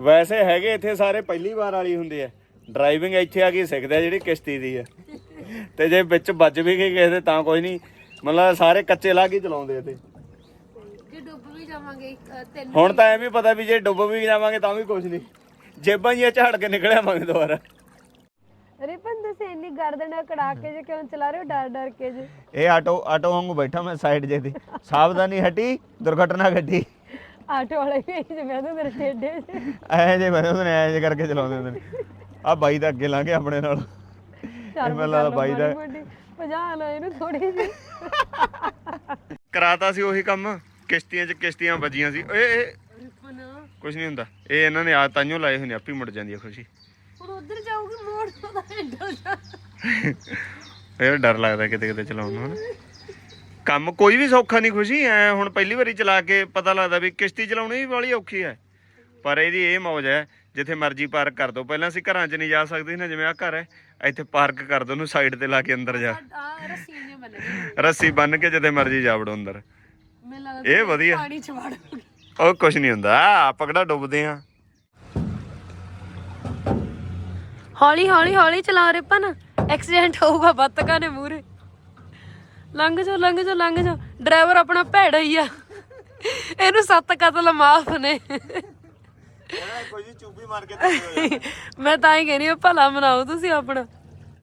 ਵੈਸੇ ਹੈਗੇ ਇੱਥੇ ਸਾਰੇ ਪਹਿਲੀ ਵਾਰ ਵਾਲੀ ਹੁੰਦੇ ਆ ਡਰਾਈਵਿੰਗ ਇੱਥੇ ਆ ਕੇ ਸਿੱਖਦੇ ਆ ਜਿਹੜੀ ਕਿਸ਼ਤੀ ਦੀ ਆ ਤੇ ਜੇ ਵਿੱਚ ਵੱਜ ਵੀ ਗਈ ਕਿਸੇ ਦੇ ਤਾਂ ਕੋਈ ਨਹੀਂ। ਮਤਲਬ ਸਾਰੇ ਕੱਚੇ ਲਾ ਕੇ ਚਲਾਉਂਦੇ ਇੱਥੇ ਜੇ ਡੁੱਬ ਵੀ ਜਾਵਾਂਗੇ ਤਿੰਨ ਹੁਣ ਤਾਂ ਐਵੇਂ ਪਤਾ ਵੀ ਜੇ ਡੁੱਬ ਵੀ ਜਾਵਾਂਗੇ ਤਾਂ ਵੀ ਕੁਝ ਨਹੀਂ। ਜੇਬਾਂ ਹੀ ਝਾੜ ਕੇ ਨਿਕਲ ਆਵਾਂਗੇ ਦੁਬਾਰਾ। ਰਿਪਨ ਤੁਸੀਂ ਇੰਨੀ ਗਰਦਨ ਕੜਾ ਕੇ ਜੇ ਕਿਉਂ ਚਲਾ ਰਹੇ ਹੋ? ਡਰ ਡਰ ਕੇ ਜੇ। ਇਹ ਆਟੋ ਆਟੋ ਵਾਂਗੂ ਬੈਠਾ ਮੈਂ ਸਾਈਡ ਜੇ ਤੇ। ਸਾਵਧਾਨੀ ਹਟੀ ਦੁਰਘਟਨਾ ਘਟੀ। ਆਟੋ ਵਾਲੇ ਵੀ ਜਿਵੇਂ ਉਹਦੇ ਮੇਰੇ ਟੇਡੇ ਜੇ ਐ ਜੇ ਬਣੇ ਹੁੰਦੇ ਨੇ ਐ ਜੇ ਕਰਕੇ ਚਲਾਉਂਦੇ ਹੁੰਦੇ ਨੇ। ਆ ਬਾਈ ਦਾ ਅੱਗੇ ਲੰਘ ਗਿਆ ਆਪਣੇ ਨਾਲ। ਇਹ ਮੈਨੂੰ ਲੱਗਦਾ ਬਾਈ ਦਾ। ਭਜਾ ਨਾ ਇਹਨੂੰ ਥੋੜੀ ਜਿਹੀ। ਕਰਾਤਾ ਸੀ ਉਹੀ ਕੰਮ। ਕਿਸ਼ਤੀਆਂ 'ਚ ਕਿਸ਼ਤੀਆਂ ਵੱਜੀਆਂ ਸੀ। ਏ ਏ ਕੁਝ ਨਹੀਂ ਹੁੰਦਾ। ਇਹ ਇਹਨਾਂ ਨੇ ਆ ਤਾਈਓ ਲਾਏ ਹੋਏ ਨੇ ਆਪੇ ਮੁੜ ਜਾਂਦੀ ਆ ਖੁਸ਼ੀ। ਹੁਣ ਉਧਰ ਜਾਊਗੀ ਮੋੜ ਹੈਂਡਲ ਜਾ। ਇਹ ਡਰ ਲੱਗਦਾ ਕਿਤੇ ਕਿਤੇ ਚਲਾਉਣ ਨੂੰ। ਕੰਮ ਕੋਈ ਵੀ ਸੌਖਾ ਨਹੀਂ ਖੁਸ਼ੀ ਐ ਹੁਣ ਪਹਿਲੀ ਵਾਰੀ ਚਲਾ ਕੇ ਪਤਾ ਲੱਗਦਾ ਵੀ ਕਿਸ਼ਤੀ ਚਲਾਉਣੀ ਵੀ ਬੜੀ ਔਖੀ ਹੈ ਪਰ ਇਹਦੀ ਇਹ ਮੌਜ ਹੈ ਜਿੱਥੇ ਮਰਜ਼ੀ ਪਾਰਕ ਕਰ ਦੋ। ਪਹਿਲਾਂ ਅਸੀਂ ਘਰਾਂ 'ਚ ਨਹੀਂ ਜਾ ਸਕਦੇ ਸੀ ਨਾ ਜਿਵੇਂ ਆ ਘਰ ਹੈ ਇੱਥੇ ਪਾਰਕ ਕਰ ਦੋ ਉਹਨੂੰ ਸਾਈਡ ਤੇ ਲਾ ਕੇ ਅੰਦਰ ਜਾ। ਰੱਸੀ ਬੰਨ ਗਈ ਰੱਸੀ ਬੰਨ ਕੇ ਜਿੱਥੇ ਮਰਜ਼ੀ ਜਾ ਵੜੋ ਅੰਦਰ। ਇਹ ਵਧੀਆ। ਪਾਣੀ ਚ ਵੜ ਉਹ ਕੁਝ ਨਹੀਂ ਹੁੰਦਾ ਆਪਾਂ ਕਿਹੜਾ ਡੁੱਬਦੇ ਆ। ਹੌਲੀ ਹੌਲੀ ਹੌਲੀ ਚਲਾ ਰਿਪਨ। ਐਕਸੀਡੈਂਟ ਹੋਊਗਾ ਬੱਤਕਾਂ ਨੇ ਮੂਰੇ ਲੰਘ ਜਾ ਲੰਘ ਜਾ ਲੰਘ ਜਾ ਡਰਾਈਵਰ ਆਪਣਾ ਭੈੜਾ ਹੀ ਆ। ਇਹਨੂੰ ਸੱਤ ਕਤਲ ਮਾਫ ਨੇ। ਕੋਈ ਜੀ ਚੁੱਪੀ ਮਾਰ ਕੇ ਮੈਂ ਤਾਂ ਹੀ ਕਹਿੰਦੀ ਹਾਂ ਭਲਾ ਮਨਾਓ ਤੁਸੀਂ ਆਪਣਾ।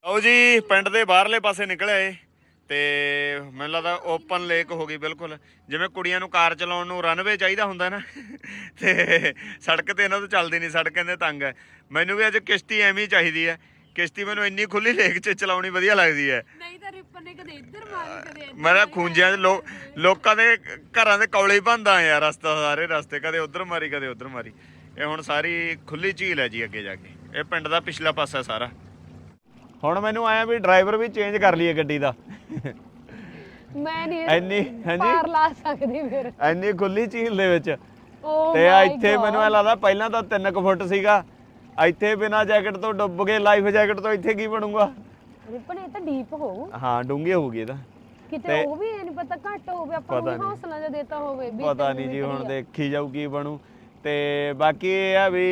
ਆਓ ਜੀ ਪਿੰਡ ਦੇ ਬਾਹਰਲੇ ਪਾਸੇ ਨਿਕਲਿਆ ਏ ਤੇ ਮੈਨੂੰ ਲੱਗਦਾ ਓਪਨ ਲੇਕ ਹੋ ਗਈ ਬਿਲਕੁਲ। ਜਿਵੇਂ ਕੁੜੀਆਂ ਨੂੰ ਕਾਰ ਚਲਾਉਣ ਨੂੰ ਰਨਵੇ ਚਾਹੀਦਾ ਹੁੰਦਾ ਨਾ। ਤੇ ਸੜਕ ਤੇ ਇਹਨਾਂ ਤੋਂ ਚੱਲਦੀ ਨਹੀਂ ਸੜਕ ਕਹਿੰਦੇ ਤੰਗ ਹੈ ਮੈਨੂੰ ਵੀ ਅੱਜ ਕਿਸ਼ਤੀ ਐਵੇਂ ਹੀ ਚਾਹੀਦੀ ਹੈ ਕਿਸ਼ਤੀ ਮੈਨੂੰ ਇੰਨੀ ਖੁੱਲੀ ਲੇਕ 'ਚ ਚਲਾਉਣੀ ਵਧੀਆ ਲੱਗਦੀ ਹੈ। ਨਹੀਂ ਤਾਂ ਰਿਪਨ ਨੇ ਕਦੇ ਇੱਧਰ ਮਾਰੀ ਕਦੇ ਮੇਰਾ ਖੂੰਜਿਆਂ 'ਚ ਲੋ- ਲੋਕਾਂ ਦੇ ਘਰਾਂ ਦੇ ਕੌਲੇ ਹੀ ਬੰਦਾ ਯਾਰ ਰਸਤਾ ਸਾਰੇ ਰਸਤੇ ਕਦੇ ਉਧਰ ਮਾਰੀ ਕਦੇ ਉਧਰ ਮਾਰੀ। ਇਹ ਹੁਣ ਸਾਰੀ ਖੁੱਲੀ ਝੀਲ ਹੈ ਜੀ ਅੱਗੇ ਜਾ ਕੇ। ਇਹ ਪਿੰਡ ਦਾ ਪਿਛਲਾ ਪਾਸਾ ਸਾਰਾ। ਹੁਣ ਮੈਨੂੰ ਆਇਆ ਵੀ ਡਰਾਈਵਰ ਵੀ ਚੇਂਜ ਕਰ ਲਈਏ ਗੱਡੀ ਦਾ। ਮੈਂ ਨਹੀਂ ਇੰਨੀ ਹਾਂਜੀ? ਪਾਰ ਲਾ ਸਕਦੀ ਫਿਰ। ਇੰਨੀ ਖੁੱਲੀ ਝੀਲ ਦੇ ਵਿੱਚ। ਓ ਤੇ ਆ ਇੱਥੇ. ਮੈਨੂੰ ਇਹ ਲੱਗਦਾ ਪਹਿਲਾਂ ਤਾਂ 3 ਫੁੱਟ ਸੀਗਾ। ਇੱਥੇ ਬਿਨਾ ਜੈਕਟ ਤੋਂ ਡੁੱਬ ਗਏ ਲਾਈਫ ਜੈਕਟ ਤੋਂ ਇੱਥੇ ਕੀ ਬਣੂਗਾ? ਰਿਪਨ ਇਹ ਤਾਂ ਡੀਪ ਹੋਊ ਹਾਂ ਡੂੰਘੀ ਹੋਊਗੀ ਤਾਂ। ਕਿਤੇ ਉਹ ਵੀ ਨਹੀਂ ਪਤਾ ਘੱਟ ਹੋਵੇ ਆਪਾਂ ਨੂੰ। ਹੌਸਲਾ ਜਿਹਾ ਦੇਤਾ ਹੋਵੇ ਵੀ ਪਤਾ ਨਹੀਂ ਜੀ ਹੁਣ। ਦੇਖੀ ਜਾਊ ਕੀ ਬਣੂ। ਤੇ ਬਾਕੀ ਇਹ ਆ ਵੀ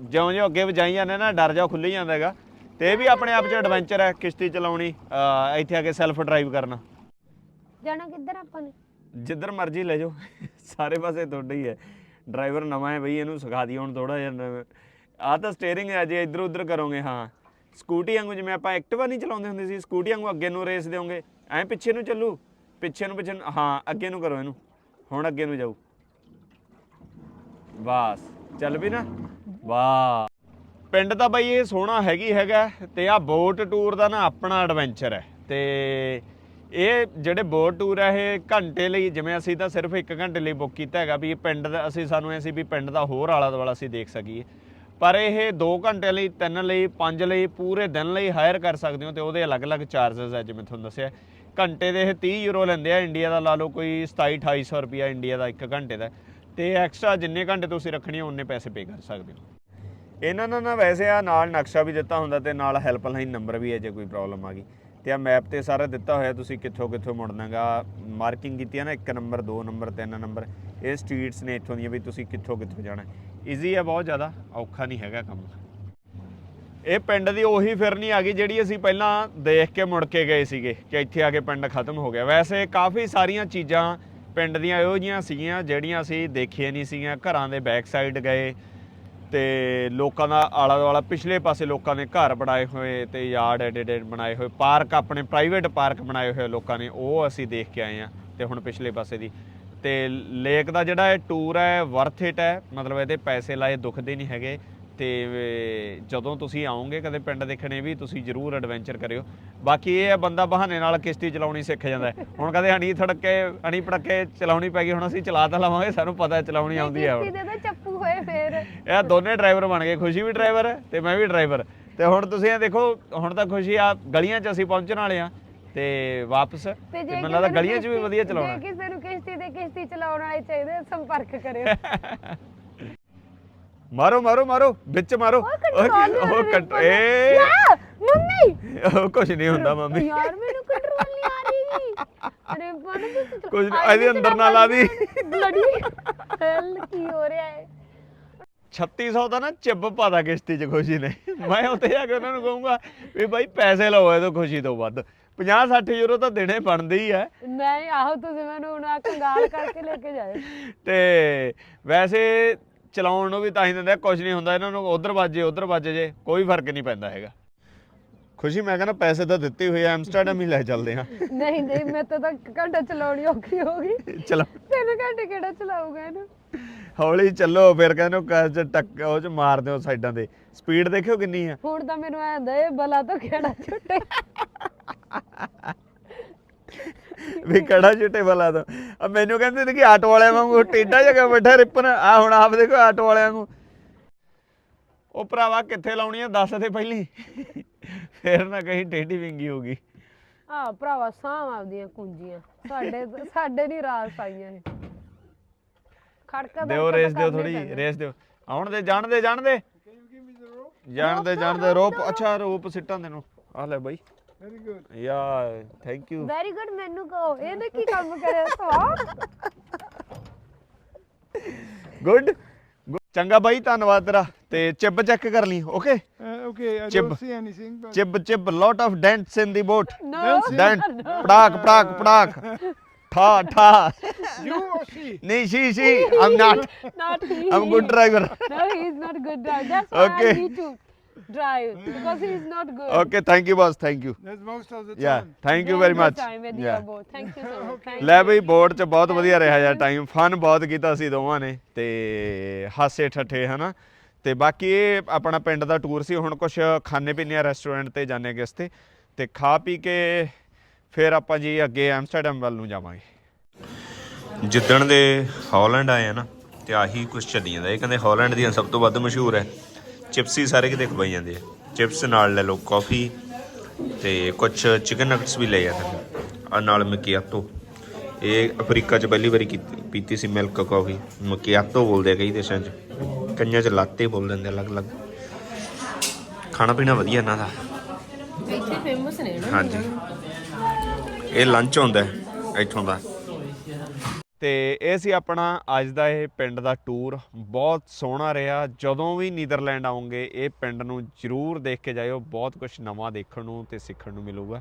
ਜਿਉਂ ਜਿਉਂ ਅੱਗੇ ਵਜਾਈ ਜਾਂਦੇ ਨਾ ਡਰ ਜਾ ਖੁੱਲੀ ਜਾਂਦਾ ਹੈਗਾ। ਤੇ ਇਹ ਵੀ ਆਪਣੇ ਆਪ 'ਚ ਐਡਵੈਂਚਰ ਹੈ ਕਿਸ਼ਤੀ ਚਲਾਉਣੀ ਇੱਥੇ ਆ ਕੇ ਸੈਲਫ ਡਰਾਈਵ ਕਰਨਾ। ਜਾਣਾ ਕਿੱਧਰ ਆਪਾਂ ਨੇ? ਜਿੱਧਰ ਮਰਜ਼ੀ ਲੈ ਜਾਓ। ਸਾਰੇ ਪਾਸੇ ਤੁਹਾਡਾ ਹੀ ਹੈ। ਡਰਾਈਵਰ ਨਵਾਂ ਹੈ ਬਈ ਇਹਨੂੰ ਸਿਖਾ ਦਿਓ ਹੁਣ ਥੋੜਾ ਜਿਹਾ। ਆ ਤਾਂ ਸਟੀਅਰਿੰਗ ਹੈ ਜੇ, ਇੱਧਰ ਉੱਧਰ ਕਰੋਗੇ, ਹਾਂ। ਸਕੂਟੀ ਵਾਂਗੂ ਜਿਵੇਂ ਆਪਾਂ ਐਕਟਿਵਾ ਨਹੀਂ ਚਲਾਉਂਦੇ ਹੁੰਦੇ ਸੀ, ਸਕੂਟੀ ਵਾਂਗੂ ਅੱਗੇ ਨੂੰ ਰੇਸ ਦਿਓਗੇ। ਐਂ ਪਿੱਛੇ ਨੂੰ ਚੱਲੂ, ਪਿੱਛੇ ਨੂੰ ਪਿੱਛੇ ਨੂੰ, ਹਾਂ, ਅੱਗੇ ਨੂੰ ਕਰੋ ਇਹਨੂੰ। ਹੁਣ ਅੱਗੇ ਨੂੰ ਜਾਊ। ਬਸ ਚੱਲ ਵੀ ਨਾ। ਵਾਹ। ਪਿੰਡ ਤਾਂ ਬਈ ਇਹ ਸੋਹਣਾ ਹੈਗੀ ਹੈਗਾ, ਤੇ ਆ ਬੋਟ ਟੂਰ ਦਾ ਨਾ ਆਪਣਾ ਐਡਵੈਂਚਰ ਹੈ। ਤੇ ਇਹ ਜਿਹੜੇ ਬੋਟ ਟੂਰ ਹੈ, ਇਹ ਘੰਟੇ ਲਈ, ਜਿਵੇਂ ਅਸੀਂ ਤਾਂ ਸਿਰਫ 1 ਘੰਟੇ ਲਈ ਬੁੱਕ ਕੀਤਾ ਹੈਗਾ, ਵੀ ਇਹ ਪਿੰਡ ਦਾ, ਅਸੀਂ ਸਾਨੂੰ ਐ ਸੀ ਵੀ ਪਿੰਡ ਦਾ ਹੋਰ ਆਲਾ ਦੁਆਲਾ ਅਸੀਂ ਦੇਖ ਸਕੀਏ। ਪਰ ਇਹ 2 ਘੰਟੇ ਲਈ 3 ਲਈ 5 ਲਈ, ਪੂਰੇ ਦਿਨ ਲਈ ਹਾਇਰ ਕਰ ਸਕਦੇ ਹੋ ਤੇ ਉਹਦੇ ਅਲੱਗ-ਅਲੱਗ ਚਾਰजेस ਹੈ ਜਿਵੇਂ ਤੁਹਾਨੂੰ ਦੱਸਿਆ। ਘੰਟੇ ਦੇ ਇਹ 30 ਯੂਰੋ ਲੈਂਦੇ ਆ ਇੰਡੀਆ ਦਾ ਲਾ ਲਓ ਕੋਈ 27 2800 ਰੁਪਿਆ ਇੰਡੀਆ ਦਾ 1 ਘੰਟੇ ਦਾ। ਤੇ ਐਕਸਟਰਾ ਜਿੰਨੇ ਘੰਟੇ ਤੁਸੀਂ ਰੱਖਣੀ ਹੋ ਉਨੇ ਪੈਸੇ ਪੇ ਕਰ ਸਕਦੇ ਹੋ। ਇਹਨਾਂ ਨਾਲ ਨਾ ਵੈਸੇ ਆ ਨਾਲ ਨਕਸ਼ਾ ਵੀ ਦਿੱਤਾ ਹੁੰਦਾ ਤੇ ਨਾਲ ਹੈਲਪਲਾਈਨ ਨੰਬਰ ਵੀ ਹੈ ਜੇ ਕੋਈ ਪ੍ਰੋਬਲਮ ਆ ਗਈ। ਤੇ ਆ ਮੈਪ ਤੇ ਸਾਰਾ ਦਿੱਤਾ ਹੋਇਆ, ਤੁਸੀਂ ਕਿੱਥੋਂ ਕਿੱਥੋਂ ਮੁੜਨਾਗਾ ਮਾਰਕਿੰਗ ਕੀਤੀ ਹੈ ਨਾ 1 ਨੰਬਰ 2 ਨੰਬਰ 3 ਨੰਬਰ ਇਹ ਸਟਰੀਟਸ ਨੇ ਇੱਥੋਂ ਦੀਆਂ ਵੀ ਤੁਸੀਂ ਕਿੱਥੋਂ ਕਿੱਥੋਂ ਜਾਣਾ। ਈਜ਼ੀ ਹੈ ਬਹੁਤ ਜ਼ਿਆਦਾ। ਔਖਾ ਨਹੀਂ ਹੈਗਾ ਕੰਮ। ਇਹ ਪਿੰਡ ਦੀ ਉਹੀ ਫਿਰਨੀ ਆ ਗਈ ਜਿਹੜੀ ਅਸੀਂ ਪਹਿਲਾਂ ਦੇਖ ਕੇ ਮੁੜ ਕੇ ਗਏ ਸੀਗੇ, ਕਿ ਇੱਥੇ ਆ ਕੇ ਪਿੰਡ ਖਤਮ ਹੋ ਗਿਆ। ਵੈਸੇ ਕਾਫੀ ਸਾਰੀਆਂ ਚੀਜ਼ਾਂ ਪਿੰਡ ਦੀਆਂ ਇਹੋ ਜਿਹੀਆਂ ਸੀਗੀਆਂ ਜਿਹੜੀਆਂ ਅਸੀਂ ਦੇਖੀਆਂ ਨਹੀਂ ਸੀਗੀਆਂ। ਘਰਾਂ ਦੇ ਬੈਕ ਸਾਈਡ ਗਏ ਤੇ ਲੋਕਾਂ ਦਾ ਆਲਾ ਦੁਆਲਾ ਪਿਛਲੇ ਪਾਸੇ ਲੋਕਾਂ ਨੇ ਘਰ ਬਣਾਏ ਹੋਏ ਤੇ ਯਾਰਡ ਐਡੇ ਐਡੇ ਬਣਾਏ ਹੋਏ, ਪਾਰਕ ਆਪਣੇ ਪ੍ਰਾਈਵੇਟ ਪਾਰਕ ਬਣਾਏ ਹੋਏ ਲੋਕਾਂ ਨੇ, ਉਹ ਅਸੀਂ ਦੇਖ ਕੇ ਆਏ ਆ ਤੇ ਹੁਣ ਪਿਛਲੇ ਪਾਸੇ ਦੀ। ਤੇ ਲੇਕ ਦਾ ਜਿਹੜਾ ਇਹ ਟੂਰ ਹੈ ਵਰਥ ਇਟ ਹੈ, ਮਤਲਬ ਇਹਦੇ ਪੈਸੇ ਲਾਏ ਦੁਖਦੇ ਨਹੀਂ ਹੈਗੇ। ਤੇ ਜਦੋਂ ਤੁਸੀਂ ਆਓਗੇ ਕਦੇ ਪਿੰਡ ਦੇਖਣੇ ਵੀ ਤੁਸੀਂ ਜ਼ਰੂਰ ਐਡਵੈਂਚਰ ਕਰਿਓ। ਬਾਕੀ ਇਹ ਹੈ ਬੰਦਾ ਬਹਾਨੇ ਨਾਲ ਕਿਸ਼ਤੀ ਚਲਾਉਣੀ ਸਿੱਖ ਜਾਂਦਾ ਹੁਣ ਕਦੇ ਹਣੀ ਥੜਕੇ ਹਣੀ ਪੜਕੇ ਚਲਾਉਣੀ ਪੈ ਗਈ ਹੁਣ ਅਸੀਂ ਚਲਾ ਤਾਂ ਲਵਾਂਗੇ ਸਾਨੂੰ ਪਤਾ ਚਲਾਉਣੀ ਆਉਂਦੀ ਹੈ ਹੁਣ। ਕਿਸ਼ਤੀ ਦੇ ਚੱਪੂ ਹੋਏ ਫੇਰ। ਇਹ ਦੋਨੇ ਡਰਾਈਵਰ ਬਣ ਗਏ ਖੁਸ਼ੀ ਵੀ ਡਰਾਈਵਰ ਹੈ ਤੇ ਮੈਂ ਵੀ ਡਰਾਈਵਰ ਤੇ ਹੁਣ ਤੁਸੀਂ ਇਹ ਦੇਖੋ ਹੁਣ ਤਾਂ ਖੁਸ਼ੀ ਆ ਗਲੀਆਂ 'ਚ ਅਸੀਂ ਪਹੁੰਚਣ ਵਾਲੇ ਆ ਤੇ ਵਾਪਸ। ਤੇ ਮੈਨੂੰ ਲੱਗਦਾ ਗਲੀਆਂ 'ਚ ਵੀ ਵਧੀਆ ਚਲਾਉਣਾ। ਜੇ ਕਿਸੇ ਨੂੰ ਕਿਸ਼ਤੀ ਤੇ ਕਿਸ਼ਤੀ ਚਲਾਉਣ ਵਾਲੇ ਚਾਹੀਦੇ ਸੰਪਰਕ ਕਰਿਓ। ਮਾਰੋ ਮਾਰੋ ਮਾਰੋ ਵਿੱਚ ਮਾਰੋ। ਓਏ ਕੰਟਰੋਲ ਉਹ ਕੰਟ ਏ। ਯਾ ਮੰਮੀ! ਉਹ ਕੁਝ ਨਹੀਂ ਹੁੰਦਾ ਮੰਮੀ। ਯਾਰ ਮੈਨੂੰ ਕੰਟਰੋਲ ਨਹੀਂ ਆ ਰਹੀ। ਅਰੇ ਤੂੰ ਕੁਝ ਨੀ, ਇਹਦੇ ਅੰਦਰ ਨਾ ਲਾ ਦੀ। ਬਲੜੀ ਹੈਲ ਕੀ ਹੋ ਰਿਹਾ ਹੈ 3600 ਦਾ ਨਾ ਚਿੱਬ ਪਾਦਾ ਕਿਸ਼ਤੀ 'ਚ ਖੁਸ਼ੀ ਨੇ। ਮੈਂ ਉੱਥੇ ਜਾ ਕੇ ਉਹਨਾਂ ਨੂੰ ਕਹੂੰਗਾ ਵੀ ਭਾਈ ਪੈਸੇ ਲਓ ਇਹ ਤੋਂ ਖੁਸ਼ੀ ਤੋਂ ਵੱਧ। 50 60 ਯੂਰੋ ਤਾਂ ਦੇਣੇ ਬਣਦੇ ਹੀ ਆ। ਨਹੀਂ ਆਹੋ ਤੁਸੀਂ ਮੈਨੂੰ ਹੁਣ ਆਹ ਕੰਗਾਲ ਕਰਕੇ ਲੈ ਕੇ ਜਾਏ ਤੇ ਵੈਸੇ ਚਲਾਉਣ ਨੂੰ ਵੀ ਤਾਂ ਹੀ ਦਿੰਦੇ ਆ, ਕੁਝ ਨਹੀਂ ਹੁੰਦਾ ਇਹਨਾਂ ਨੂੰ ਉਧਰ ਵੱਜੇ ਉਧਰ ਵੱਜ ਜੇ ਕੋਈ ਫ਼ਰਕ ਨਹੀਂ ਪੈਂਦਾ ਹੈਗਾ। ਖੁਸ਼ੀ ਮੈਂ ਕਹਿੰਦਾ ਪੈਸੇ ਤਾਂ ਦਿੱਤੇ ਹੋਏ ਆ ਐਮਸਟਰਡਮ ਹੀ ਲੈ ਚੱਲਦੇ ਆ। ਨਹੀਂ ਨਹੀਂ ਮੈਂ ਤਾਂ ਇੱਕ ਘੰਟਾ ਚਲਾਉਣੀ ਔਖੀ ਹੋ ਗਈ। ਚਲੋ। ਤਿੰਨ ਘੰਟੇ ਕਿਹੜਾ ਚਲਾਊਗਾ ਇਹਨੂੰ? ਹੌਲੀ ਚੱਲੋ ਫਿਰ ਕਹਿੰਦੇ ਉਹ ਕਾਰ 'ਚ ਟੱਕ ਉਹ ਚ ਮਾਰ ਦਿਓ ਸਾਈਡਾਂ ਤੇ। ਸਪੀਡ ਦੇਖਿਓ ਕਿੰਨੀ ਆ। ਹੁਣ ਤਾਂ ਮੈਨੂੰ ਐਂ ਹੁੰਦਾ ਇਹ ਬਲਾ ਤੋਂ ਕਿਹੜਾ ਛੁੱਟੇ? ਵੀ ਕੜਾ ਛੁੱਟੇ ਵਾਲਾ ਤਾਂ। ਆ ਮੈਨੂੰ ਕਹਿੰਦੇ ਨੇ ਕਿ ਆਟੋ ਵਾਲਿਆਂ ਵਾਂਗੂ ਟੇਡਾ ਜਗ੍ਹਾ ਬੈਠਾ ਰਿਪਨ? ਆ ਹੁਣ ਆਪ ਦੇਖੋ ਆਟੋ ਵਾਲਿਆਂ ਵਾਂਗੂ। ਉਹ ਭਰਾਵਾ ਕਿੱਥੇ ਲਾਉਣੀ ਆ ਦੱਸ ਦੇ ਪਹਿਲੀ। ਫੇਰ ਨਾ ਕਹੀਂ ਟੇਢੀ ਵਿੰਗੀ ਹੋ ਗਈ। ਆ ਭਰਾਵਾ ਸਾਹ ਆਪਦੀਆਂ ਕੁੰਜੀਆਂ। ਸਾਡੇ ਸਾਡੇ ਨਹੀਂ ਰਾਸ ਆਈਆਂ ਇਹ। ਖੜਕਾ ਦਿਓ ਰੇਸ ਦਿਓ ਥੋੜੀ ਰੇਸ ਦਿਓ। ਆਉਣ ਦੇ ਜਾਣ ਦੇ ਜਾਣ ਦੇ ਜਾਣ ਦੇ ਜਾਣ ਦੇ ਰੋਪ। ਅੱਛਾ ਰੋਪ ਸਿੱਟਾਂ ਤੈਨੂੰ। ਆ ਲੈ ਬਾਈ। Very good. Yeah thank you very good ਮੈਨੂੰ ਕਹੋ ਇਹਨੇ ਕੀ ਕੰਮ ਕਰਿਆ ਸਵਾਲ ਗੁੱਡ ਚੰਗਾ ਬਾਈ ਧੰਨਵਾਦ ਤੇਰਾ ਤੇ ਚਿੱਬ ਚੈੱਕ ਕਰ ਲਈ okay Uh, okay, I Chib. don't see anything, but Chib Chib lot of dents in the boat no dent ਪੜਾਕ ਪੜਾਕ ਪੜਾਕ ਠਾ ਠਾ You or she? ਨਹੀਂ she she I'm not Not he. I'm good driver No, he is not good driver. That's why Okay. I need to drive because he is not good. Okay thank you bus thank you That's most of the yeah time. Thank you Very very good much time with Yeah. boat. Thank you so much. Thank ਲੈ you. ਬਈ board 'ਚ ਬਹੁਤ ਵਧੀਆ ਰਿਹਾ ਯਾਰ time fun ਬਹੁਤ ਕੀਤਾ ਸੀ ਦੋਵਾਂ ਨੇ ਤੇ ਹਾਸੇ ਠੱਠੇ ਹਨਾ ਤੇ ਬਾਕੀ ਇਹ ਆਪਣਾ ਪਿੰਡ ਦਾ ਟੂਰ ਸੀ ਹੁਣ ਕੁਝ ਖਾਣੇ ਪੀਣੇ ਰੈਸਟੋਰੈਂਟ ਤੇ ਜਾਣੇ ਕਿਸ ਤੇ ਤੇ ਖਾ ਪੀ ਕੇ ਫਿਰ ਆਪਾਂ ਜੀ ਅੱਗੇ ਐਮਸਟਰਡਮ ਵੱਲ ਨੂੰ ਜਾਵਾਂਗੇ ਜਿੱਦਣ ਦੇ ਹਾਲੈਂਡ ਆਏ ਆ ਨਾ ਤੇ ਆਹੀ ਕੁਝ ਚੱਲੀ ਜਾਂਦਾ ਇਹ ਕਹਿੰਦੇ ਹਾਲੈਂਡ ਦੀਆਂ ਸਭ ਤੋਂ ਵੱਧ ਮਸ਼ਹੂਰ ਹੈ ਚਿਪਸ ਹੀ ਸਾਰੇ ਕਿਤੇ ਖਵਾਈ ਜਾਂਦੇ ਆ। ਚਿਪਸ ਨਾਲ ਲੈ ਲਓ ਕਾਫੀ ਤੇ ਕੁਝ ਚਿਕਨ ਨਗਟਸ ਵੀ ਲੈ ਜਾਂਦੇ ਆ ਨਾਲ ਮਕਿਆਤੋ ਇਹ ਅਫਰੀਕਾ 'ਚ ਪਹਿਲੀ ਵਾਰੀ ਕੀਤੀ ਪੀਤੀ ਸੀ ਮਿਲਕ ਕਾਫੀ ਮਕਿਆਤੋ ਬੋਲਦੇ ਆ ਕਈ ਦੇਸ਼ਾਂ 'ਚ। ਕਈਆਂ 'ਚ ਲਾਤੇ ਬੋਲ ਦਿੰਦੇ ਅਲੱਗ-ਅਲੱਗ। ਖਾਣਾ ਪੀਣਾ ਵਧੀਆ ਇਹਨਾਂ ਦਾ। ਇੱਥੇ ਫੇਮਸ ਨੇ ਹਾਂਜੀ। ਇਹ ਲੰਚ ਹੁੰਦਾ ਇੱਥੋਂ ਦਾ। ਤੇ ਇਹ ਸੀ ਆਪਣਾ ਅੱਜ ਦਾ ਇਹ ਪਿੰਡ ਦਾ ਟੂਰ ਬਹੁਤ ਸੋਹਣਾ ਰਿਹਾ। ਜਦੋਂ ਵੀ ਨੀਦਰਲੈਂਡ ਆਉਂਗੇ, ਇਹ ਪਿੰਡ ਨੂੰ ਜ਼ਰੂਰ ਦੇਖ ਕੇ ਜਾਇਓ। ਬਹੁਤ ਕੁਝ ਨਵਾਂ ਦੇਖਣ ਨੂੰ ਤੇ ਸਿੱਖਣ ਨੂੰ ਮਿਲੂਗਾ।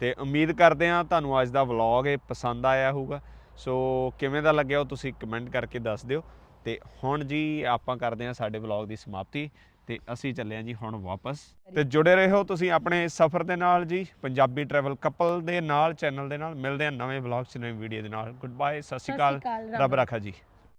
ਤੇ ਉਮੀਦ ਕਰਦੇ ਹਾਂ ਤੁਹਾਨੂੰ ਅੱਜ ਦਾ ਵਲੌਗ ਇਹ ਪਸੰਦ ਆਇਆ ਹੋਊਗਾ। ਸੋ ਕਿਵੇਂ ਦਾ ਲੱਗਿਆ ਉਹ ਤੁਸੀਂ ਕਮੈਂਟ ਕਰਕੇ ਦੱਸ ਦਿਓ। ਤੇ ਹੁਣ ਜੀ ਆਪਾਂ ਕਰਦੇ ਹਾਂ ਸਾਡੇ ਵਲੌਗ ਦੀ ਸਮਾਪਤੀ। ਤੇ ਅਸੀਂ ਚੱਲੇ ਹਾਂ ਜੀ ਹੁਣ ਵਾਪਸ। ਤੇ ਜੁੜੇ ਰਹੋ ਤੁਸੀਂ ਆਪਣੇ ਸਫ਼ਰ ਦੇ ਨਾਲ ਜੀ ਪੰਜਾਬੀ ਟਰੈਵਲ ਕਪਲ ਦੇ ਨਾਲ ਚੈਨਲ ਦੇ ਨਾਲ। ਮਿਲਦੇ ਹਾਂ ਨਵੇਂ ਵਲੌਗ 'ਚ ਨਵੀਂ ਵੀਡੀਓ ਦੇ ਨਾਲ। ਗੁੱਡ ਬਾਏ ਸਤਿ ਸ਼੍ਰੀ ਅਕਾਲ ਰੱਬ ਰਾਖਾ ਜੀ।